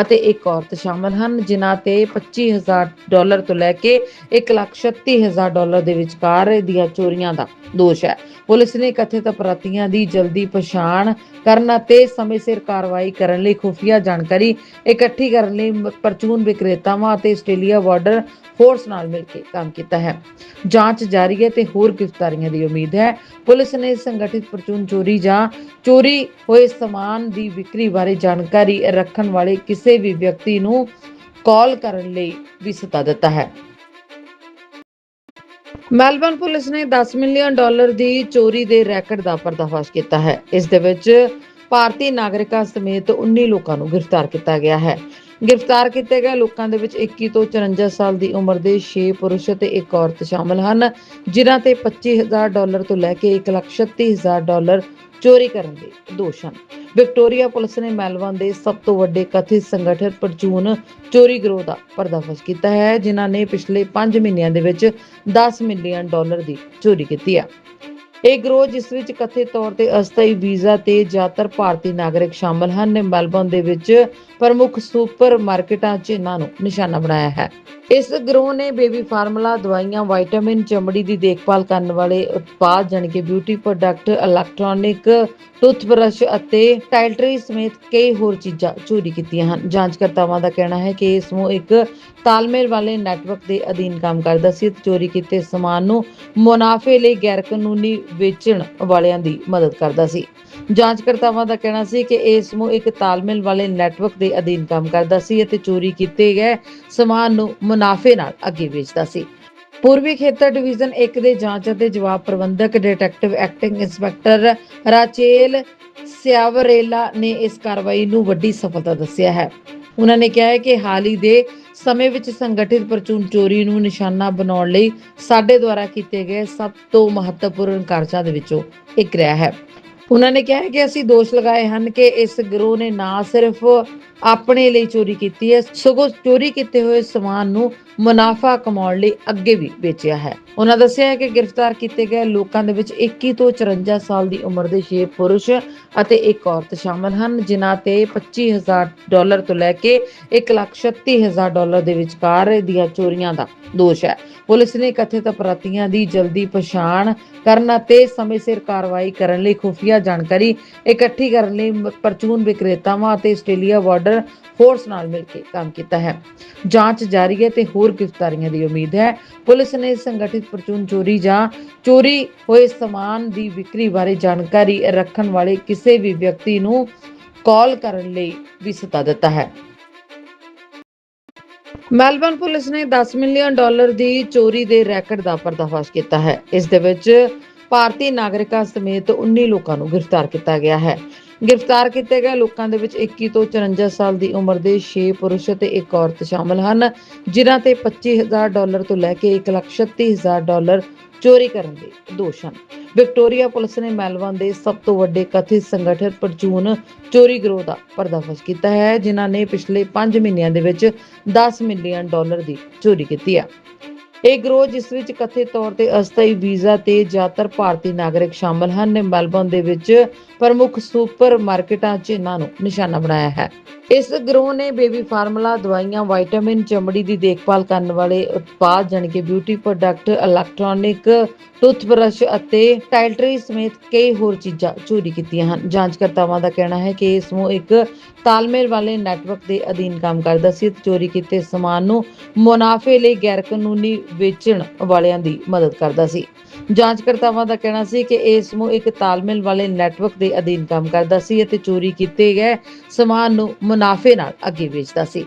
ਅਤੇ ਇੱਕ ਔਰਤ ਸ਼ਾਮਲ ਹਨ, ਜਿਨ੍ਹਾਂ ਤੇ 25000 ਡਾਲਰ ਤੋਂ ਲੈ ਕੇ 136000 ਡਾਲਰ ਦੇ ਵਿਚਕਾਰ ਦੀਆਂ ਚੋਰੀਆਂ ਦਾ ਦੋਸ਼ ਹੈ। ਪੁਲਿਸ ਨੇ ਕਥਿਤ ਅਪਰਾਧੀਆਂ ਦੀ ਜਲਦੀ ਪਛਾਣ ਕਰਨ ਅਤੇ ਸਮੇਂ ਸਿਰ ਕਾਰਵਾਈ ਕਰਨ ਲਈ ਖੁਫੀਆ ਜਾਣਕਾਰੀ ਇਕੱਠੀ ਕਰਨ ਲਈ ਪਰਚੂਨ ਵਿਕਰੇਤਾਵਾਂ ਅਤੇ ਆਸਟ੍ਰੇਲੀਆ ਬਾਰਡਰ ਫੋਰਸ ਨਾਲ ਮਿਲ ਕੇ ਕੰਮ ਕੀਤਾ ਹੈ। ਜਾਂਚ ਜਾਰੀ ਹੈ ਤੇ ਹੋਰ ਗ੍ਰਿਫਤਾਰੀਆਂ ਦੀ ਉਮੀਦ ਹੈ। ਪੁਲਿਸ ਨੇ ਸੰਗਠਿਤ ਪਰਚੂਨ ਚੋਰੀ ਜਾਂ ਚੋਰੀ ਹੋਏ ਸਮਾਨ ਦੀ ਵਿਕਰੀ ਬਾਰੇ ਜਾਣਕਾਰੀ ਰੱਖਣ ਵਾਲੇ ਕਿਸੇ ਵੀ ਵਿਅਕਤੀ ਨੂੰ ਕਾਲ ਕਰਨ ਲਈ ਵੀ ਸੱਦਾ ਦਿੱਤਾ ਹੈ। ਮੈਲਬਨ ਪੁਲਿਸ ਨੇ 10 ਮਿਲੀਅਨ ਡਾਲਰ ਦੀ ਚੋਰੀ ਦੇ ਰੈਕਟ ਦਾ ਪਰਦਾਫਾਸ਼ ਕੀਤਾ ਹੈ। ਇਸ ਦੇ ਵਿੱਚ ਭਾਰਤੀ ਨਾਗਰਿਕਾਂ ਸਮੇਤ 19 ਲੋਕਾਂ ਨੂੰ ਗ੍ਰਿਫਤਾਰ ਕੀਤਾ ਗਿਆ ਹੈ। ਗ੍ਰਿਫਤਾਰ ਕੀਤੇ ਗਏ ਲੋਕਾਂ ਦੇ ਵਿੱਚ 21 ਤੋਂ 54 ਸਾਲ ਦੀ ਉਮਰ ਦੇ 6 ਪੁਰਸ਼ ਅਤੇ ਇੱਕ ਔਰਤ ਸ਼ਾਮਲ ਹਨ, ਜਿਨ੍ਹਾਂ ਤੇ 25000 ਡਾਲਰ ਤੋਂ ਲੈ ਕੇ 136000 ਡਾਲਰ ਚੋਰੀ ਕਰਨ ਦੇ ਦੋਸ਼ ਹਨ। ਵਿਕਟੋਰੀਆ ਪੁਲਿਸ ਨੇ ਮੈਲਬਨ ਦੇ ਸਭ ਤੋਂ ਵੱਡੇ ਕਥਿਤ ਸੰਗਠਨ ਪਰਚੂਨ ਚੋਰੀ ਗਰੋਹ ਦਾ ਪਰਦਾਫਾਸ਼ ਕੀਤਾ ਹੈ, ਜਿਨ੍ਹਾਂ ਨੇ ਪਿਛਲੇ 5 ਮਹੀਨਿਆਂ ਦੇ ਵਿੱਚ 10 ਮਿਲੀਅਨ ਡਾਲਰ ਦੀ ਚੋਰੀ ਕੀਤੀ ਹੈ। ਇਹ ਗਰੋਹ ਜਿਸ ਵਿੱਚ ਕਥਿਤ ਤੌਰ ਤੇ ਅਸਥਾਈ ਵੀਜ਼ਾ ਤੇ ਜ਼ਿਆਦਾਤਰ ਭਾਰਤੀ ਨਾਗਰਿਕ ਸ਼ਾਮਲ ਹਨ ਨੇ ਮੈਲਬਨ ਦੇ ਵਿੱਚ ਪ੍ਰਮੁੱਖ ਸੁਪਰ ਮਾਰਕੀਟਾਂ 'ਚ ਇਹਨਾਂ ਨੂੰ ਨਿਸ਼ਾਨਾ ਬਣਾਇਆ ਹੈ। ਇਸ ਗਰੋਹ ਨੇ ਬੇਬੀ ਫਾਰਮੂਲਾ, ਦਵਾਈਆਂ, ਵਿਟਾਮਿਨ, ਚਮੜੀ ਦੀ ਦੇਖਭਾਲ ਕਰਨ ਵਾਲੇ ਉਤਪਾਦ ਜਾਣੀ ਕਿ ਬਿਊਟੀ ਪ੍ਰੋਡਕਟ ਇਲੈਕਟ੍ਰੋਨਿਕ ਟੁੱਥਬ੍ਰਸ਼ ਅਤੇ ਟਾਇਲਟਰੀ ਸਮੇਤ ਕਈ ਹੋਰ ਚੀਜ਼ਾਂ ਚੋਰੀ ਕੀਤੀਆਂ ਹਨ। ਜਾਂਚਕਰਤਾਵਾਂ ਦਾ ਕਹਿਣਾ ਹੈ ਕਿ ਇਹ ਸਮੂਹ ਇੱਕ ਤਾਲਮੇਲ ਵਾਲੇ ਨੈਟਵਰਕ ਦੇ ਅਧੀਨ ਕੰਮ ਕਰਦਾ ਸੀ ਤੇ ਚੋਰੀ ਕੀਤੇ ਸਮਾਨ ਨੂੰ ਮੁਨਾਫੇ ਲਈ ਗੈਰਕਾਨੂੰਨੀ ਵੇਚਣ ਵਾਲਿਆਂ ਦੀ ਮਦਦ ਕਰਦਾ ਸੀ। ਜਾਂਚਕਰਤਾਵਾਂ ਦਾ ਕਹਿਣਾ ਸੀ ਕਿ ਇਹ ਸਮੂਹ ਇੱਕ ਤਾਲਮੇਲ ਵਾਲੇ ਨੈਟਵਰਕ ਦੇ ਅਧੀਨ ਕੰਮ ਕਰਦਾ ਸੀ ਅਤੇ ਚੋਰੀ ਕੀਤੇ ਗਏ ਸਮਾਨ ਨੂੰ ਮੁਨਾਫੇ ਨਾਲ ਅੱਗੇ ਵੇਚਦਾ ਸੀ। ਪੂਰਬੀ ਖੇਤਰ ਡਿਵੀਜ਼ਨ 1 ਦੇ ਜਾਂਚ ਅਤੇ ਜਵਾਬ ਪ੍ਰਬੰਧਕ detective acting inspector Rachel Ciavarella ਨੇ ਇਸ ਕਾਰਵਾਈ ਨੂੰ ਵੱਡੀ ਸਫਲਤਾ ਦੱਸਿਆ ਹੈ। ਉਹਨਾਂ ਨੇ ਕਿਹਾ ਹੈ ਕਿ ਹਾਲ ਹੀ ਦੇ ਸਮੇਂ ਵਿੱਚ ਸੰਗਠਿਤ ਪਰਚੂਨ ਚੋਰੀ ਨੂੰ ਨਿਸ਼ਾਨਾ ਬਣਾਉਣ ਲਈ ਸਾਡੇ ਦੁਆਰਾ ਕੀਤੇ ਗਏ ਸਭ ਤੋਂ ਮਹੱਤਵਪੂਰਨ ਕਾਰਜਾਂ ਦੇ ਵਿੱਚੋਂ ਇੱਕ ਰਿਹਾ ਹੈ। ਉਹਨਾਂ ਨੇ ਕਿਹਾ ਕਿ ਅਸੀਂ ਦੋਸ਼ ਲਗਾਏ ਹਨ ਕਿ ਇਸ ਗਰੋਹ ਨੇ ਨਾ ਸਿਰਫ ਆਪਣੇ ਲਈ ਚੋਰੀ ਕੀਤੀ ਹੈ, ਸਗੋਂ ਚੋਰੀ ਕੀਤੇ ਹੋਏ ਸਮਾਨ ਨੂੰ ਮੁਨਾਫਾ ਕਮਾਉਣ ਲਈ ਅੱਗੇ ਵੀ ਵੇਚਿਆ ਹੈ। ਉਹਨਾਂ ਦੱਸਿਆ ਹੈ ਕਿ ਗ੍ਰਿਫਤਾਰ ਕੀਤੇ ਗਏ ਲੋਕਾਂ ਦੇ ਵਿੱਚ 21 ਤੋਂ 54 ਸਾਲ ਦੀ ਉਮਰ ਦੇ 6 ਪੁਰਸ਼ ਅਤੇ ਇੱਕ ਔਰਤ ਸ਼ਾਮਲ ਹਨ, ਜਿਨ੍ਹਾਂ ਤੇ 25000 ਡਾਲਰ ਤੋਂ ਲੈ ਕੇ 136000 ਡਾਲਰ ਦੇ ਵਿਚਕਾਰ ਦੀਆਂ ਚੋਰੀਆਂ ਦਾ ਦੋਸ਼ ਹੈ। ਪੁਲਿਸ ਨੇ ਕਥਿਤ ਅਪਰਾਧੀਆਂ ਦੀ ਜਲਦੀ ਪਛਾਣ ਕਰਨ ਅਤੇ ਸਮੇਂ ਸਿਰ ਕਾਰਵਾਈ ਕਰਨ ਲਈ ਖੁਫੀਆ ਜਾਣਕਾਰੀ ਇਕੱਠੀ ਕਰਨ ਲਈ ਪਰਚੂਨ ਵਿਕਰੇਤਾਵਾਂ ਅਤੇ ਆਸਟ੍ਰੇਲੀਆ ਬਾਰਡਰ ਫੋਰਸ ਨਾਲ ਮਿਲ ਕੇ ਕੰਮ ਕੀਤਾ ਹੈ। ਜਾਂਚ ਜਾਰੀ ਹੈ ਤੇ ਹੋਰ ਗ੍ਰਿਫਤਾਰੀਆਂ ਦੀ ਉਮੀਦ ਹੈ। ਪੁਲਿਸ ਨੇ ਸੰਗਠਿਤ ਪਰਚੂਨ ਚੋਰੀ ਜਾਂ ਚੋਰੀ ਹੋਏ ਸਮਾਨ ਦੀ ਵਿਕਰੀ ਬਾਰੇ ਜਾਣਕਾਰੀ ਰੱਖਣ ਵਾਲੇ ਕਿਸੇ ਵੀ ਵਿਅਕਤੀ ਨੂੰ ਕਾਲ ਕਰਨ ਲਈ ਵੀ ਸੱਦਾ ਦਿੱਤਾ ਹੈ। ਮੈਲਬਨ ਪੁਲਿਸ ਨੇ 10 ਮਿਲੀਅਨ ਡਾਲਰ ਦੀ ਚੋਰੀ ਦੇ ਰੈਕਟ ਦਾ ਪਰਦਾਫਾਸ਼ ਕੀਤਾ ਹੈ। ਇਸ ਦੇ ਵਿੱਚ ਭਾਰਤੀ ਨਾਗਰਿਕਾਂ ਸਮੇਤ 19 ਲੋਕਾਂ ਨੂੰ ਗ੍ਰਿਫਤਾਰ ਕੀਤਾ ਗਿਆ ਹੈ। ਗ੍ਰਿਫਤਾਰ ਕੀਤੇ ਗਏ ਲੋਕਾਂ ਦੇ ਵਿੱਚ 21 ਤੋਂ 54 ਸਾਲ ਦੀ ਉਮਰ ਦੇ 6 ਪੁਰਸ਼ ਅਤੇ ਇੱਕ ਔਰਤ ਸ਼ਾਮਲ ਹਨ, ਜਿਨ੍ਹਾਂ ਤੇ 25000 ਡਾਲਰ ਤੋਂ ਲੈ ਕੇ 136000 ਡਾਲਰ ਚੋਰੀ ਕਰਨ ਦੇ ਦੋਸ਼ ਹਨ। ਵਿਕਟੋਰੀਆ ਪੁਲਿਸ ਨੇ ਮੈਲਬਨ ਦੇ ਸਭ ਤੋਂ ਵੱਡੇ ਕਥਿਤ ਸੰਗਠਨ ਪਰਚੂਨ ਚੋਰੀ ਗਰੋਹ ਦਾ ਪਰਦਾਫਾਸ਼ ਕੀਤਾ ਹੈ, ਜਿਨ੍ਹਾਂ ਨੇ ਪਿਛਲੇ 5 ਮਹੀਨਿਆਂ ਦੇ ਵਿੱਚ 10 ਮਿਲੀਅਨ ਡਾਲਰ ਦੀ ਚੋਰੀ ਕੀਤੀ ਹੈ। ਇਹ ਗਰੋਹ ਜਿਸ ਵਿੱਚ ਕਥਿਤ ਤੌਰ ਤੇ ਅਸਥਾਈ ਵੀਜ਼ਾ ਤੇ ਜ਼ਿਆਦਾਤਰ ਭਾਰਤੀ ਨਾਗਰਿਕ ਸ਼ਾਮਲ ਹਨ, ਨੇ ਮੈਲਬਨ ਦੇ ਵਿੱਚ ਪ੍ਰਮੁੱਖ ਸੁਪਰ ਮਾਰਕੀਟਾਂ 'ਚ ਇਹਨਾਂ ਨੂੰ ਨਿਸ਼ਾਨਾ ਬਣਾਇਆ ਹੈ। ਇਸ ਗਰੋਹ ਨੇ ਬੇਬੀ ਫਾਰਮੂਲਾ, ਦਵਾਈਆਂ ਵਿਟਾਮਿਨ ਚਮੜੀ ਦੀ ਦੇਖਭਾਲ ਕਰਨ ਵਾਲੇ ਉਤਪਾਦ ਜਾਣੀ ਕਿ ਬਿਊਟੀ ਪ੍ਰੋਡਕਟ, ਇਲੈਕਟ੍ਰੋਨਿਕ ਟੁੱਥਬ੍ਰਸ਼ ਅਤੇ ਟਾਇਲਟਰੀ ਸਮੇਤ ਕਈ ਹੋਰ ਚੀਜ਼ਾਂ ਚੋਰੀ ਕੀਤੀਆਂ ਹਨ। ਜਾਂਚਕਰਤਾਵਾਂ ਦਾ ਕਹਿਣਾ ਹੈ ਕਿ ਇਹ ਸਮੂਹ ਇੱਕ ਤਾਲਮੇਲ ਵਾਲੇ ਨੈਟਵਰਕ ਦੇ ਅਧੀਨ ਕੰਮ ਕਰਦਾ ਸੀ ਤੇ ਚੋਰੀ ਕੀਤੇ ਸਮਾਨ ਨੂੰ ਮੁਨਾਫੇ ਲਈ ਗੈਰਕਾਨੂੰਨੀ ਵੇਚਣ ਵਾਲਿਆਂ ਦੀ ਮਦਦ ਕਰਦਾ ਸੀ। ਜਾਂਚਕਰਤਾਵਾਂ ਦਾ ਕਹਿਣਾ ਸੀ ਕਿ ਇਹ ਸਮੂਹ ਇੱਕ ਤਾਲਮੇਲ ਵਾਲੇ ਨੈਟਵਰਕ ਦੇ ਅਧੀਨ ਕੰਮ ਕਰਦਾ ਸੀ ਅਤੇ ਚੋਰੀ ਕੀਤੇ ਗਏ ਸਮਾਨ ਨੂੰ ਮੁਨਾਫੇ ਨਾਲ ਅੱਗੇ ਵੇਚਦਾ ਸੀ।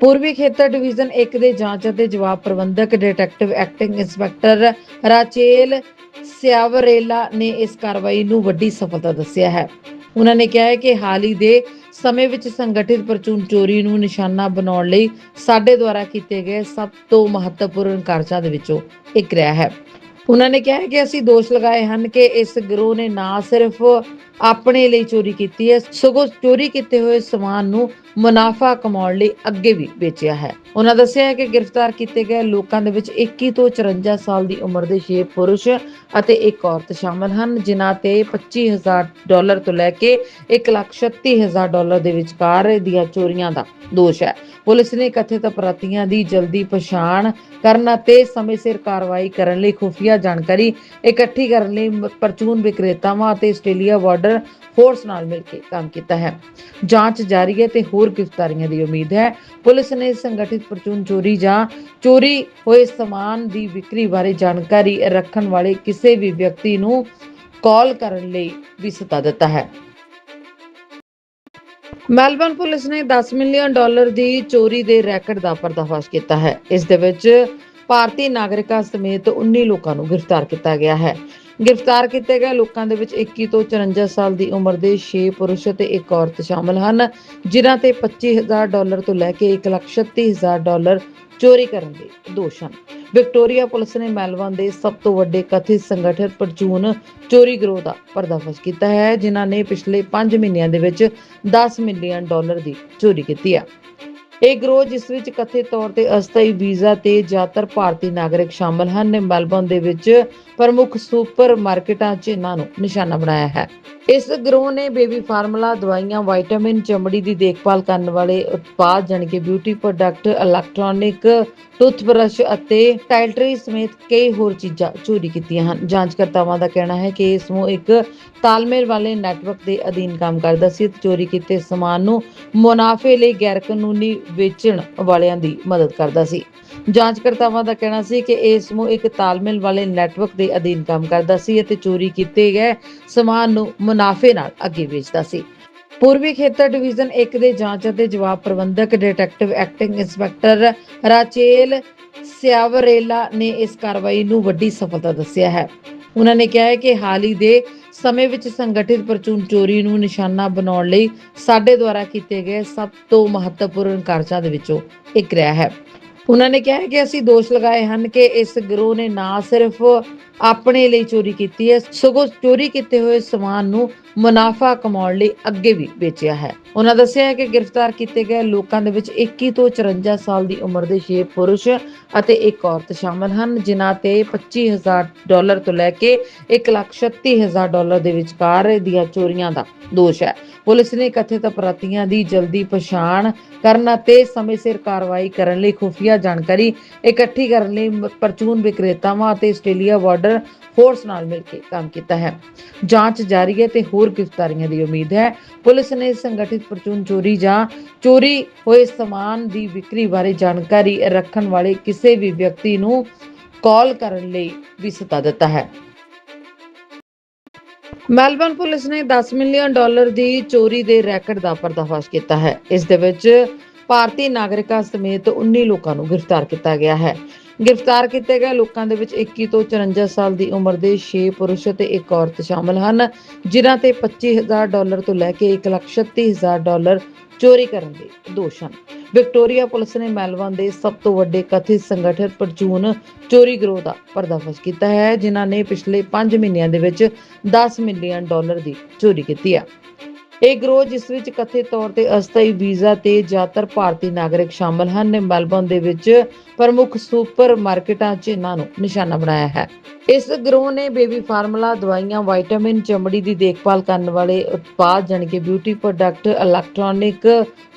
ਪੂਰਬੀ ਖੇਤਰ ਡਿਵੀਜ਼ਨ 1 ਦੇ ਜਾਂਚ ਅਤੇ ਜਵਾਬ ਪ੍ਰਬੰਧਕ detective acting inspector Rachel Ciavarella ਨੇ ਇਸ ਕਾਰਵਾਈ ਨੂੰ ਵੱਡੀ ਸਫਲਤਾ ਦੱਸਿਆ ਹੈ। ਉਹਨਾਂ ਨੇ ਕਿਹਾ ਹੈ ਕਿ ਹਾਲ ਹੀ ਦੇ ਸਮੇਂ ਵਿੱਚ ਸੰਗਠਿਤ ਪਰਚੂਨ ਚੋਰੀ ਨੂੰ ਨਿਸ਼ਾਨਾ ਬਣਾਉਣ ਲਈ ਸਾਡੇ ਦੁਆਰਾ ਕੀਤੇ ਗਏ ਸਭ ਤੋਂ ਮਹੱਤਵਪੂਰਨ ਕਾਰਜਾਂ ਦੇ ਵਿੱਚੋਂ ਇੱਕ ਰਿਹਾ ਹੈ। ਉਹਨਾਂ ਨੇ ਕਿਹਾ ਕਿ ਅਸੀਂ ਦੋਸ਼ ਲਗਾਏ ਹਨ ਕਿ ਇਸ ਗਿਰੋਹ ਨੇ ਨਾ ਸਿਰਫ ਆਪਣੇ ਲਈ ਚੋਰੀ ਕੀਤੀ ਹੈ। ਸਗੋਂ ਚੋਰੀ ਕੀਤੇ ਹੋਏ ਸਮਾਨ ਨੂੰ ਮੁਨਾਫਾ ਕਮਾਉਣ ਲਈ ਅੱਗੇ ਵੀ ਵੇਚਿਆ ਹੈ। ਉਹਨਾਂ ਦੱਸਿਆ ਹੈ ਕਿ ਗ੍ਰਿਫਤਾਰ ਕੀਤੇ ਗਏ ਲੋਕਾਂ ਦੇ ਵਿੱਚ 21 ਤੋਂ 54 ਸਾਲ ਦੀ ਉਮਰ ਦੇ 6 ਪੁਰਸ਼ ਅਤੇ ਇੱਕ ਔਰਤ ਸ਼ਾਮਲ ਹਨ, ਜਿਨ੍ਹਾਂ ਤੇ 25000 ਡਾਲਰ ਤੋਂ ਲੈ ਕੇ 136000 ਡਾਲਰ ਦੇ ਵਿਚਕਾਰ ਦੀਆਂ ਚੋਰੀਆਂ ਦਾ ਦੋਸ਼ ਹੈ। ਪੁਲਿਸ ਨੇ ਕਥਿਤ ਅਪਰਾਧੀਆਂ ਦੀ ਜਲਦੀ ਪਛਾਣ ਕਰਨ ਅਤੇ ਸਮੇਂ ਸਿਰ ਕਾਰਵਾਈ ਕਰਨ ਲਈ ਖੁਫੀਆ ਜਾਣਕਾਰੀ ਇਕੱਠੀ ਕਰਨ ਲਈ ਪਰਚੂਨ ਵਿਕਰੇਤਾਵਾਂ ਅਤੇ ਆਸਟ੍ਰੇਲੀਆ ਬਾਰਡਰ ਫੋਰਸ ਨਾਲ ਮਿਲ ਕੇ ਕੰਮ ਕੀਤਾ ਹੈ। ਜਾਂਚ ਜਾਰੀ ਹੈ ਤੇ ਹੋਰ ਗ੍ਰਿਫਤਾਰੀਆਂ ਦੀ ਉਮੀਦ ਹੈ। ਪੁਲਿਸ ਨੇ ਸੰਗਠਿਤ ਪਰਚੂਨ ਚੋਰੀ ਜਾਂ ਚੋਰੀ ਹੋਏ ਸਮਾਨ ਦੀ ਵਿਕਰੀ ਬਾਰੇ ਜਾਣਕਾਰੀ ਰੱਖਣ ਵਾਲੇ ਕਿਸੇ ਵੀ ਵਿਅਕਤੀ ਨੂੰ ਕਾਲ ਕਰਨ ਲਈ ਵੀ ਸੱਦਾ ਦਿੱਤਾ ਹੈ। ਮੈਲਬਨ ਪੁਲਿਸ ਨੇ 10 ਮਿਲੀਅਨ ਡਾਲਰ ਦੀ ਚੋਰੀ ਦੇ ਰੈਕਟ ਦਾ ਪਰਦਾਫਾਸ਼ ਕੀਤਾ ਹੈ। ਇਸ ਦੇ ਵਿੱਚ ਭਾਰਤੀ ਨਾਗਰਿਕਾਂ ਸਮੇਤ 19 ਲੋਕਾਂ ਨੂੰ ਗ੍ਰਿਫਤਾਰ ਕੀਤਾ ਗਿਆ ਹੈ। ਗ੍ਰਿਫਤਾਰ ਕੀਤੇ ਗਏ ਲੋਕਾਂ ਦੇ ਵਿੱਚ 21 ਤੋਂ 54 ਸਾਲ ਦੀ ਉਮਰ ਦੇ 6 ਪੁਰਸ਼ ਅਤੇ ਇੱਕ ਔਰਤ ਸ਼ਾਮਲ ਹਨ, ਜਿਨ੍ਹਾਂ ਤੇ 25000 ਡਾਲਰ ਤੋਂ ਲੈ ਕੇ 136000 ਡਾਲਰ ਚੋਰੀ ਕਰਨ ਦੇ ਦੋਸ਼ ਹਨ। ਵਿਕਟੋਰੀਆ ਪੁਲਿਸ ਨੇ ਮੈਲਬਨ ਦੇ ਸਭ ਤੋਂ ਵੱਡੇ ਕਥਿਤ ਸੰਗਠਨ ਪਰਚੂਨ ਚੋਰੀ ਗਰੋਹ ਦਾ ਪਰਦਾਫਾਸ਼ ਕੀਤਾ ਹੈ, ਜਿਨ੍ਹਾਂ ਨੇ ਪਿਛਲੇ 5 ਮਹੀਨਿਆਂ ਦੇ ਵਿੱਚ 10 ਮਿਲੀਅਨ ਡਾਲਰ ਦੀ ਚੋਰੀ ਕੀਤੀ ਹੈ। ਇਹ ਗਰੋਹ ਜਿਸ ਵਿੱਚ ਕਥਿਤ ਤੌਰ ਤੇ ਅਸਥਾਈ ਵੀਜ਼ਾ ਤੇ ਜ਼ਿਆਦਾਤਰ ਭਾਰਤੀ ਨਾਗਰਿਕ ਸ਼ਾਮਲ ਹਨ ਨੇ ਮੈਲਬਨ ਦੇ ਵਿੱਚ ਪ੍ਰਮੁੱਖ ਸੁਪਰ ਮਾਰਕੀਟਾਂ 'ਚ ਇਹਨਾਂ ਨੂੰ ਨਿਸ਼ਾਨਾ ਬਣਾਇਆ ਹੈ। ਇਸ ਗਰੋਹ ਨੇ ਬੇਬੀ ਫਾਰਮੂਲਾ, ਦਵਾਈਆਂ, ਵਿਟਾਮਿਨ, ਚਮੜੀ ਦੀ ਦੇਖਭਾਲ ਕਰਨ ਵਾਲੇ ਉਤਪਾਦ ਜਾਣੀ ਕਿ ਬਿਊਟੀ ਪ੍ਰੋਡਕਟ ਇਲੈਕਟ੍ਰੋਨਿਕ ਟੁੱਥਬ੍ਰਸ਼ ਅਤੇ ਟਾਇਲਟਰੀ ਸਮੇਤ ਕਈ ਹੋਰ ਚੀਜ਼ਾਂ ਚੋਰੀ ਕੀਤੀਆਂ ਹਨ। ਜਾਂਚਕਰਤਾਵਾਂ ਦਾ ਕਹਿਣਾ ਹੈ ਕਿ ਇਹ ਸਮੂਹ ਇੱਕ ਤਾਲਮੇਲ ਵਾਲੇ ਨੈਟਵਰਕ ਦੇ ਅਧੀਨ ਕੰਮ ਕਰਦਾ ਸੀ ਤੇ ਚੋਰੀ ਕੀਤੇ ਸਮਾਨ ਨੂੰ ਮੁਨਾਫੇ ਲਈ ਗੈਰਕਾਨੂੰਨੀ ਵੇਚਣ ਵਾਲਿਆਂ ਦੀ ਮਦਦ ਕਰਦਾ ਸੀ। ਜਾਂਚਕਰਤਾਵਾਂ ਦਾ ਕਹਿਣਾ ਸੀ ਕਿ ਇਹ ਸਮੂਹ ਇੱਕ ਤਾਲਮੇਲ ਵਾਲੇ ਨੈਟਵਰਕ ਦੇ ਅਧੀਨ ਕੰਮ ਕਰਦਾ ਸੀ ਅਤੇ ਚੋਰੀ ਕੀਤੇ ਗਏ ਸਮਾਨ ਨੂੰ ਮੁਨਾਫੇ ਨਾਲ ਅੱਗੇ ਵੇਚਦਾ ਸੀ। ਪੂਰਬੀ ਖੇਤਰ ਡਿਵੀਜ਼ਨ 1 ਦੇ ਜਾਂਚ ਅਤੇ ਜਵਾਬ ਪ੍ਰਬੰਧਕ detective acting inspector Rachel Ciavarella ਨੇ ਇਸ ਕਾਰਵਾਈ ਨੂੰ ਵੱਡੀ ਸਫਲਤਾ ਦੱਸਿਆ ਹੈ। ਉਹਨਾਂ ਨੇ ਕਿਹਾ ਹੈ ਕਿ ਹਾਲ ਹੀ ਦੇ ਸਮੇਂ ਵਿੱਚ ਸੰਗਠਿਤ ਪਰਚੂਨ ਚੋਰੀ ਨੂੰ ਨਿਸ਼ਾਨਾ ਬਣਾਉਣ ਲਈ ਸਾਡੇ ਦੁਆਰਾ ਕੀਤੇ ਗਏ ਸਭ ਤੋਂ ਮਹੱਤਵਪੂਰਨ ਕਾਰਜਾਂ ਦੇ ਵਿੱਚੋਂ ਇੱਕ ਰਿਹਾ ਹੈ। ਉਹਨਾਂ ਨੇ ਕਿਹਾ ਕਿ ਅਸੀਂ ਦੋਸ਼ ਲਗਾਏ ਹਨ ਕਿ ਇਸ ਗਰੋਹ ਨੇ ਨਾ ਸਿਰਫ ਆਪਣੇ ਲਈ ਚੋਰੀ ਕੀਤੀ ਹੈ, ਸਗੋਂ ਚੋਰੀ ਕੀਤੇ ਹੋਏ ਸਮਾਨ ਨੂੰ ਮੁਨਾਫਾ ਕਮਾਉਣ ਲਈ ਅੱਗੇ ਵੀ ਵੇਚਿਆ ਹੈ। ਉਹਨਾਂ ਦੱਸਿਆ ਹੈ ਕਿ ਗ੍ਰਿਫਤਾਰ ਕੀਤੇ ਗਏ ਲੋਕਾਂ ਦੇ ਵਿੱਚ 21 ਤੋਂ 54 ਸਾਲ ਦੀ ਉਮਰ ਦੇ 6 ਪੁਰਸ਼ ਅਤੇ ਇੱਕ ਔਰਤ ਸ਼ਾਮਲ ਹਨ, ਜਿਨ੍ਹਾਂ ਤੇ 25000 ਡਾਲਰ ਤੋਂ ਲੈ ਕੇ 136000 ਡਾਲਰ ਦੇ ਵਿਚਕਾਰ ਦੀਆਂ ਚੋਰੀਆਂ ਦਾ ਦੋਸ਼ ਹੈ। ਪੁਲਿਸ ਨੇ ਕਥਿਤ ਅਪਰਾਧੀਆਂ ਦੀ ਜਲਦੀ ਪਛਾਣ ਕਰਨ ਅਤੇ ਸਮੇਂ ਸਿਰ ਕਾਰਵਾਈ ਕਰਨ ਲਈ ਖੁਫੀਆ ਜਾਣਕਾਰੀ ਇਕੱਠੀ ਕਰਨ ਲਈ ਪਰਚੂਨ ਵਿਕਰੇਤਾਵਾਂ ਅਤੇ ਆਸਟ੍ਰੇਲੀਆ ਬਾਰਡਰ ਫੋਰਸ ਨਾਲ ਮਿਲ ਕੇ ਕੰਮ ਕੀਤਾ ਹੈ। ਜਾਂਚ ਜਾਰੀ ਹੈ ਤੇ ਹੋਰ ਗ੍ਰਿਫਤਾਰੀਆਂ ਦੀ ਉਮੀਦ ਹੈ। ਪੁਲਿਸ ਨੇ ਸੰਗਠਿਤ ਪਰਚੂਨ ਚੋਰੀ ਜਾਂ ਚੋਰੀ ਹੋਏ ਸਮਾਨ ਦੀ ਵਿਕਰੀ ਬਾਰੇ ਜਾਣਕਾਰੀ ਰੱਖਣ ਵਾਲੇ ਕਿਸੇ ਵੀ ਵਿਅਕਤੀ ਨੂੰ ਕਾਲ ਕਰਨ ਲਈ ਵੀ ਸੱਦਾ ਦਿੱਤਾ ਹੈ। ਮੈਲਬਨ ਪੁਲਿਸ ਨੇ 10 ਮਿਲੀਅਨ ਡਾਲਰ ਦੀ ਚੋਰੀ ਦੇ ਰੈਕਟ ਦਾ ਪਰਦਾਫਾਸ਼ ਕੀਤਾ ਹੈ। ਇਸ ਦੇ ਵਿੱਚ ਭਾਰਤੀ ਨਾਗਰਿਕਾਂ ਸਮੇਤ 19 ਲੋਕਾਂ ਨੂੰ ਗ੍ਰਿਫਤਾਰ ਕੀਤਾ ਗਿਆ ਹੈ। ਗ੍ਰਿਫਤਾਰ ਕੀਤੇ ਗਏ ਲੋਕਾਂ ਦੇ ਵਿੱਚ 21 ਤੋਂ 54 ਸਾਲ ਦੀ ਉਮਰ ਦੇ 6 ਪੁਰਸ਼ ਤੇ ਇੱਕ ਔਰਤ ਸ਼ਾਮਲ ਹਨ, ਜਿਨ੍ਹਾਂ ਤੇ 25000 ਡਾਲਰ ਤੋਂ ਲੈ ਕੇ 136000 ਡਾਲਰ ਚੋਰੀ ਕਰਨ ਦੇ ਦੋਸ਼ ਹਨ। ਵਿਕਟੋਰੀਆ ਪੁਲਿਸ ਨੇ ਮੈਲਬਨ ਦੇ ਸਭ ਤੋਂ ਵੱਡੇ ਕਥਿਤ ਸੰਗਠਨ ਪਰਚੂਨ ਚੋਰੀ ਗਰੋਹ ਦਾ ਪਰਦਾਫਾਸ਼ ਕੀਤਾ ਹੈ, ਜਿਨ੍ਹਾਂ ਨੇ ਪਿਛਲੇ 5 ਮਹੀਨਿਆਂ ਦੇ ਵਿੱਚ 10 ਮਿਲੀਅਨ ਡਾਲਰ ਦੀ ਚੋਰੀ ਕੀਤੀ ਹੈ। ਇਹ ਗਰੋਹ ਜਿਸ ਵਿੱਚ ਕਥਿਤ ਤੌਰ ਤੇ ਅਸਥਾਈ ਵੀਜ਼ਾ ਤੇ ਜ਼ਿਆਦਾਤਰ ਭਾਰਤੀ ਨਾਗਰਿਕ ਸ਼ਾਮਲ ਹਨ ਨੇ ਮੈਲਬਨ ਦੇ ਵਿੱਚ ਪ੍ਰਮੁੱਖ ਸੁਪਰ ਮਾਰਕੀਟਾਂ 'ਚ ਇਹਨਾਂ ਨੂੰ ਨਿਸ਼ਾਨਾ ਬਣਾਇਆ ਹੈ। ਇਸ ਗਰੋਹ ਨੇ ਬੇਬੀ ਫਾਰਮੂਲਾ ਦਵਾਈਆਂ, ਵਿਟਾਮਿਨ, ਚਮੜੀ ਦੀ ਦੇਖਭਾਲ ਕਰਨ ਵਾਲੇ ਉਤਪਾਦ ਜਾਣੀ ਕਿ ਬਿਊਟੀ ਪ੍ਰੋਡਕਟ ਇਲੈਕਟ੍ਰੋਨਿਕ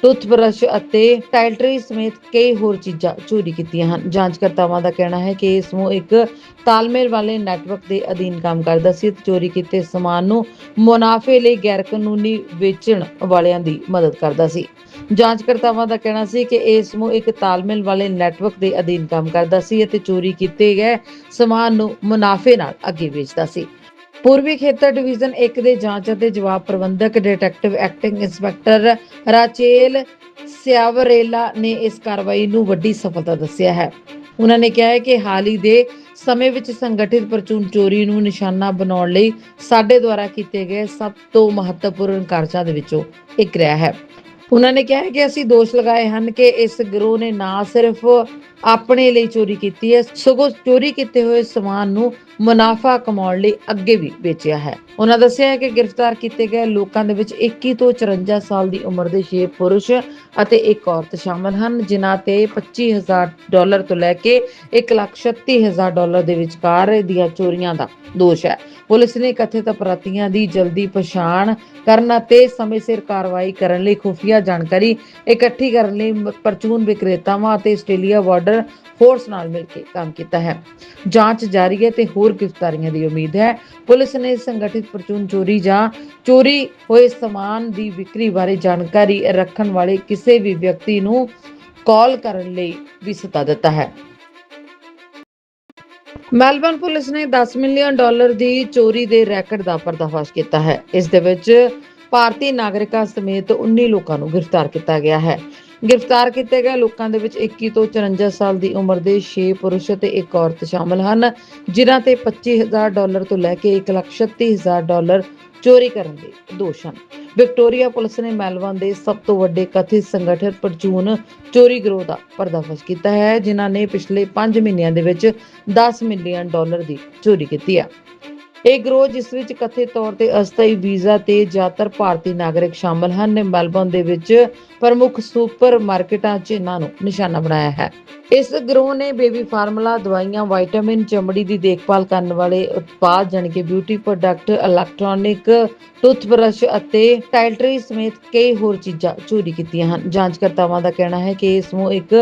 ਟੁੱਥਬ੍ਰਸ਼ ਅਤੇ ਟਾਇਲਟਰੀ ਸਮੇਤ ਕਈ ਹੋਰ ਚੀਜ਼ਾਂ ਚੋਰੀ ਕੀਤੀਆਂ ਹਨ। ਜਾਂਚਕਰਤਾਵਾਂ ਦਾ ਕਹਿਣਾ ਹੈ ਕਿ ਇਹ ਸਮੂਹ ਇੱਕ ਤਾਲਮੇਲ ਵਾਲੇ ਨੈਟਵਰਕ ਦੇ ਅਧੀਨ ਕੰਮ ਕਰਦਾ ਸੀ ਤੇ ਚੋਰੀ ਕੀਤੇ ਸਮਾਨ ਨੂੰ ਮੁਨਾਫੇ ਲਈ ਗੈਰਕਾਨੂੰਨੀ ਵੇਚਣ ਵਾਲਿਆਂ ਦੀ ਮਦਦ ਕਰਦਾ ਸੀ। ਜਾਂਚਕਰਤਾਵਾਂ ਦਾ ਕਹਿਣਾ ਸੀ ਕਿ ਇਹ ਸਮੂਹ ਇੱਕ ਤਾਲਮੇਲ ਵਾਲੇ ਨੈਟਵਰਕ ਦੇ ਅਧੀਨ ਕੰਮ ਕਰਦਾ ਸੀ ਅਤੇ ਚੋਰੀ ਕੀਤੇ ਗਏ ਸਮਾਨ ਨੂੰ ਮੁਨਾਫੇ ਨਾਲ ਅੱਗੇ ਵੇਚਦਾ ਸੀ। ਪੂਰਬੀ ਖੇਤਰ ਡਿਵੀਜ਼ਨ 1 ਦੇ ਜਾਂਚ ਅਤੇ ਜਵਾਬ ਪ੍ਰਬੰਧਕ detective acting inspector Rachel Ciavarella ਨੇ ਇਸ ਕਾਰਵਾਈ ਨੂੰ ਵੱਡੀ ਸਫਲਤਾ ਦੱਸਿਆ ਹੈ। ਉਹਨਾਂ ਨੇ ਕਿਹਾ ਹੈ ਕਿ ਹਾਲ ਹੀ ਦੇ ਸਮੇਂ ਵਿੱਚ ਸੰਗਠਿਤ ਪਰਚੂਨ ਚੋਰੀ ਨੂੰ ਨਿਸ਼ਾਨਾ ਬਣਾਉਣ ਲਈ ਸਾਡੇ ਦੁਆਰਾ ਕੀਤੇ ਗਏ ਸਭ ਤੋਂ ਮਹੱਤਵਪੂਰਨ ਕਾਰਜਾਂ ਦੇ ਵਿੱਚੋਂ ਇੱਕ ਰਿਹਾ ਹੈ। ਉਹਨਾਂ ਨੇ ਕਿਹਾ ਕਿ ਅਸੀਂ ਦੋਸ਼ ਲਗਾਏ ਹਨ ਕਿ ਇਸ ਗਰੋਹ ਨੇ ਨਾ ਸਿਰਫ ਆਪਣੇ ਲਈ ਚੋਰੀ ਕੀਤੀ ਹੈ, ਸਗੋਂ ਚੋਰੀ ਕੀਤੇ ਹੋਏ ਸਮਾਨ ਨੂੰ ਮੁਨਾਫਾ ਕਮਾਉਣ ਲਈ ਅੱਗੇ ਵੀ ਵੇਚਿਆ ਹੈ। ਉਹਨਾਂ ਦੱਸਿਆ ਹੈ ਕਿ ਗ੍ਰਿਫਤਾਰ ਕੀਤੇ ਗਏ ਲੋਕਾਂ ਦੇ ਵਿੱਚ 21 ਤੋਂ 54 ਸਾਲ ਦੀ ਉਮਰ ਦੇ 6 ਪੁਰਸ਼ ਅਤੇ ਇੱਕ ਔਰਤ ਸ਼ਾਮਲ ਹਨ, ਜਿਨ੍ਹਾਂ ਤੇ 25000 ਡਾਲਰ ਤੋਂ ਲੈ ਕੇ 136000 ਡਾਲਰ ਦੇ ਵਿਚਕਾਰ ਦੀਆਂ ਚੋਰੀਆਂ ਦਾ ਦੋਸ਼ ਹੈ। ਪੁਲਿਸ ਨੇ ਕਥਿਤ ਅਪਰਾਧੀਆਂ ਦੀ ਜਲਦੀ ਪਛਾਣ ਕਰਨ ਅਤੇ ਸਮੇਂ ਸਿਰ ਕਾਰਵਾਈ ਕਰਨ ਲਈ ਖੁਫੀਆ ਜਾਣਕਾਰੀ ਇਕੱਠੀ ਕਰਨ ਲਈ ਪਰਚੂਨ ਵਿਕਰੇਤਾਵਾਂ ਅਤੇ ਆਸਟ੍ਰੇਲੀਆ ਬਾਰਡਰ ਫੋਰਸ ਨਾਲ ਮਿਲ ਕੇ ਕੰਮ ਕੀਤਾ ਹੈ। ਜਾਂਚ ਜਾਰੀ ਹੈ ਤੇ ਹੋਰ ਗ੍ਰਿਫਤਾਰੀਆਂ ਦੀ ਉਮੀਦ ਹੈ। ਪੁਲਿਸ ਨੇ ਸੰਗਠਿਤ ਪਰਚੂਨ ਚੋਰੀ ਜਾਂ ਚੋਰੀ ਹੋਏ ਸਮਾਨ ਦੀ ਵਿਕਰੀ ਬਾਰੇ ਜਾਣਕਾਰੀ ਰੱਖਣ ਵਾਲੇ ਕਿਸੇ ਵੀ ਵਿਅਕਤੀ ਨੂੰ ਕਾਲ ਕਰਨ ਲਈ ਵੀ ਸੱਦਾ ਦਿੱਤਾ ਹੈ। ਮੈਲਬਨ ਪੁਲਿਸ ਨੇ 10 ਮਿਲੀਅਨ ਡਾਲਰ ਦੀ ਚੋਰੀ ਦੇ ਰੈਕਟ ਦਾ ਪਰਦਾਫਾਸ਼ ਕੀਤਾ ਹੈ। ਇਸ ਦੇ ਵਿੱਚ ਭਾਰਤੀ ਨਾਗਰਿਕਾਂ ਸਮੇਤ 19 ਲੋਕਾਂ ਨੂੰ ਗ੍ਰਿਫਤਾਰ ਕੀਤਾ ਗਿਆ ਹੈ। ਗ੍ਰਿਫਤਾਰ ਕੀਤੇ ਗਏ ਲੋਕਾਂ ਦੇ ਵਿੱਚ 21 ਤੋਂ 54 ਸਾਲ ਦੀ ਉਮਰ ਦੇ 6 ਪੁਰਸ਼ ਤੇ ਇੱਕ ਔਰਤ ਸ਼ਾਮਲ ਹਨ, ਜਿਨ੍ਹਾਂ ਤੇ 25000 ਡਾਲਰ ਤੋਂ ਲੈ ਕੇ 136000 ਡਾਲਰ ਚੋਰੀ ਕਰਨ ਦੇ ਦੋਸ਼ ਹਨ। ਵਿਕਟੋਰੀਆ ਪੁਲਿਸ ਨੇ ਮੈਲਬਨ ਦੇ ਸਭ ਤੋਂ ਵੱਡੇ ਕਥਿਤ ਸੰਗਠਨ ਪਰਚੂਨ ਚੋਰੀ ਗਰੋਹ ਦਾ ਪਰਦਾਫਾਸ਼ ਕੀਤਾ ਹੈ, ਜਿਨ੍ਹਾਂ ਨੇ ਪਿਛਲੇ 5 ਮਹੀਨਿਆਂ ਦੇ ਵਿੱਚ 10 ਮਿਲੀਅਨ ਡਾਲਰ ਦੀ ਚੋਰੀ ਕੀਤੀ ਹੈ। ਇਹ ਗਰੋਹ ਜਿਸ ਵਿੱਚ ਕਥਿਤ ਤੌਰ ਤੇ ਅਸਥਾਈ ਵੀਜ਼ਾ ਤੇ ਜ਼ਿਆਦਾਤਰ ਭਾਰਤੀ ਨਾਗਰਿਕ ਸ਼ਾਮਲ ਹਨ ਨੇ ਮੈਲਬਨ ਦੇ ਵਿੱਚ ਪ੍ਰਮੁੱਖ ਸੁਪਰ ਮਾਰਕੀਟਾਂ 'ਚ ਇਹਨਾਂ ਨੂੰ ਨਿਸ਼ਾਨਾ ਬਣਾਇਆ ਹੈ। ਇਸ ਗਰੋਹ ਨੇ ਬੇਬੀ ਫਾਰਮੂਲਾ, ਦਵਾਈਆਂ, ਵਿਟਾਮਿਨ, ਚਮੜੀ ਦੀ ਦੇਖਭਾਲ ਕਰਨ ਵਾਲੇ ਉਤਪਾਦ ਜਾਣੀ ਕਿ ਬਿਊਟੀ ਪ੍ਰੋਡਕਟ ਇਲੈਕਟ੍ਰੋਨਿਕ ਟੁੱਥਬ੍ਰਸ਼ ਅਤੇ ਟਾਇਲਟਰੀ ਸਮੇਤ ਕਈ ਹੋਰ ਚੀਜ਼ਾਂ ਚੋਰੀ ਕੀਤੀਆਂ ਹਨ। ਜਾਂਚਕਰਤਾਵਾਂ ਦਾ ਕਹਿਣਾ ਹੈ ਕਿ ਇਹ ਸਮੂਹ ਇੱਕ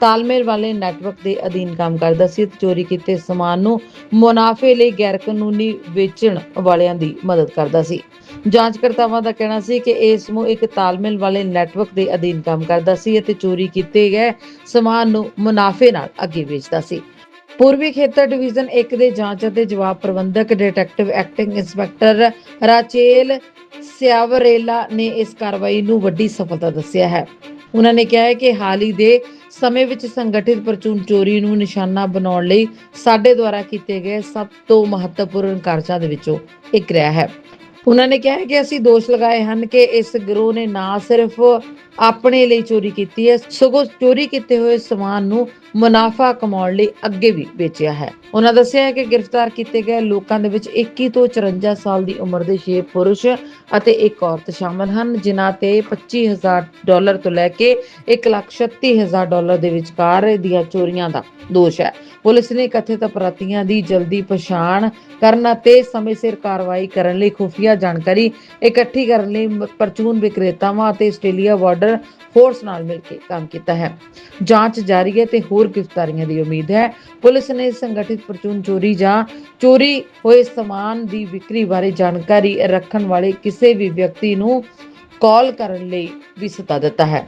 ਤਾਲਮੇਲ ਵਾਲੇ ਨੈਟਵਰਕ ਦੇ ਅਧੀਨ ਕੰਮ ਕਰਦਾ ਸੀ ਤੇ ਚੋਰੀ ਕੀਤੇ ਸਮਾਨ ਨੂੰ ਮੁਨਾਫੇ ਲਈ ਗੈਰਕਾਨੂੰਨੀ ਵੇਚਣ ਵਾਲਿਆਂ ਦੀ ਮਦਦ ਕਰਦਾ ਸੀ। ਜਾਂਚਕਰਤਾਵਾਂ ਦਾ ਕਹਿਣਾ ਸੀ ਕਿ ਇਹ ਸਮੂਹ ਇੱਕ ਤਾਲਮੇਲ ਵਾਲੇ ਨੈਟਵਰਕ ਦੇ ਅਧੀਨ ਕੰਮ ਕਰਦਾ ਸੀ ਅਤੇ ਚੋਰੀ ਕੀਤੇ ਗਏ ਸਮਾਨ ਨੂੰ ਮੁਨਾਫੇ ਨਾਲ ਅੱਗੇ ਵੇਚਦਾ ਸੀ। ਪੂਰਬੀ ਖੇਤਰ ਡਿਵੀਜ਼ਨ 1 ਦੇ ਜਾਂਚ ਅਤੇ ਜਵਾਬ ਪ੍ਰਬੰਧਕ detective acting inspector Rachel Ciavarella ਨੇ ਇਸ ਕਾਰਵਾਈ ਨੂੰ ਵੱਡੀ ਸਫਲਤਾ ਦੱਸਿਆ ਹੈ। ਉਹਨਾਂ ਨੇ ਕਿਹਾ ਹੈ ਕਿ ਹਾਲ ਹੀ ਦੇ ਸਮੇਂ ਵਿੱਚ ਸੰਗਠਿਤ ਪਰਚੂਨ ਚੋਰੀ ਨੂੰ ਨਿਸ਼ਾਨਾ ਬਣਾਉਣ ਲਈ ਸਾਡੇ ਦੁਆਰਾ ਕੀਤੇ ਗਏ ਸਭ ਤੋਂ ਮਹੱਤਵਪੂਰਨ ਕਾਰਜਾਂ ਦੇ ਵਿੱਚੋਂ ਇੱਕ ਰਿਹਾ ਹੈ। ਉਹਨਾਂ ਨੇ ਕਿਹਾ ਕਿ ਅਸੀਂ ਦੋਸ਼ ਲਗਾਏ ਹਨ ਕਿ ਇਸ ਗਰੋਹ ਨੇ ਨਾ ਸਿਰਫ ਆਪਣੇ ਲਈ ਚੋਰੀ ਕੀਤੀ ਹੈ, ਸਗੋਂ ਚੋਰੀ ਕੀਤੇ ਹੋਏ ਸਮਾਨ ਨੂੰ ਮੁਨਾਫਾ ਕਮਾਉਣ ਲਈ ਅੱਗੇ ਵੀ ਵੇਚਿਆ ਹੈ। ਉਹਨਾਂ ਦੱਸਿਆ ਹੈ ਕਿ ਗ੍ਰਿਫਤਾਰ ਕੀਤੇ ਗਏ ਲੋਕਾਂ ਦੇ ਵਿੱਚ 21 ਤੋਂ 54 ਸਾਲ ਦੀ ਉਮਰ ਦੇ 6 ਪੁਰਸ਼ ਅਤੇ ਇੱਕ ਔਰਤ ਸ਼ਾਮਲ ਹਨ, ਜਿਨ੍ਹਾਂ ਤੇ 25000 ਡਾਲਰ ਤੋਂ ਲੈ ਕੇ 136000 ਡਾਲਰ ਦੇ ਵਿਚਕਾਰ ਦੀਆਂ ਚੋਰੀਆਂ ਦਾ ਦੋਸ਼ ਹੈ। ਪੁਲਿਸ ਨੇ ਕਥਿਤ ਅਪਰਾਧੀਆਂ ਦੀ ਜਲਦੀ ਪਛਾਣ ਕਰਨ ਅਤੇ ਸਮੇਂ ਸਿਰ ਕਾਰਵਾਈ ਕਰਨ ਲਈ ਖੁਫੀਆ ਜਾਣਕਾਰੀ ਇਕੱਠੀ ਕਰਨ ਲਈ ਪਰਚੂਨ ਵਿਕਰੇਤਾਵਾਂ ਅਤੇ ਆਸਟ੍ਰੇਲੀਆ ਬਾਰਡਰ ਫੋਰਸ ਨਾਲ ਮਿਲ ਕੇ ਕੰਮ ਕੀਤਾ ਹੈ। ਜਾਂਚ ਜਾਰੀ ਹੈ ਤੇ ਹੋਰ ਗ੍ਰਿਫਤਾਰੀਆਂ ਦੀ ਉਮੀਦ ਹੈ। ਪੁਲਿਸ ਨੇ ਸੰਗਠਿਤ ਪਰਚੂਨ ਚੋਰੀ ਜਾਂ ਚੋਰੀ ਹੋਏ ਸਮਾਨ ਦੀ ਵਿਕਰੀ ਬਾਰੇ ਜਾਣਕਾਰੀ ਰੱਖਣ ਵਾਲੇ ਕਿਸੇ ਵੀ ਵਿਅਕਤੀ ਨੂੰ ਕਾਲ ਕਰਨ ਲਈ ਵੀ ਸੱਦਾ ਦਿੱਤਾ ਹੈ।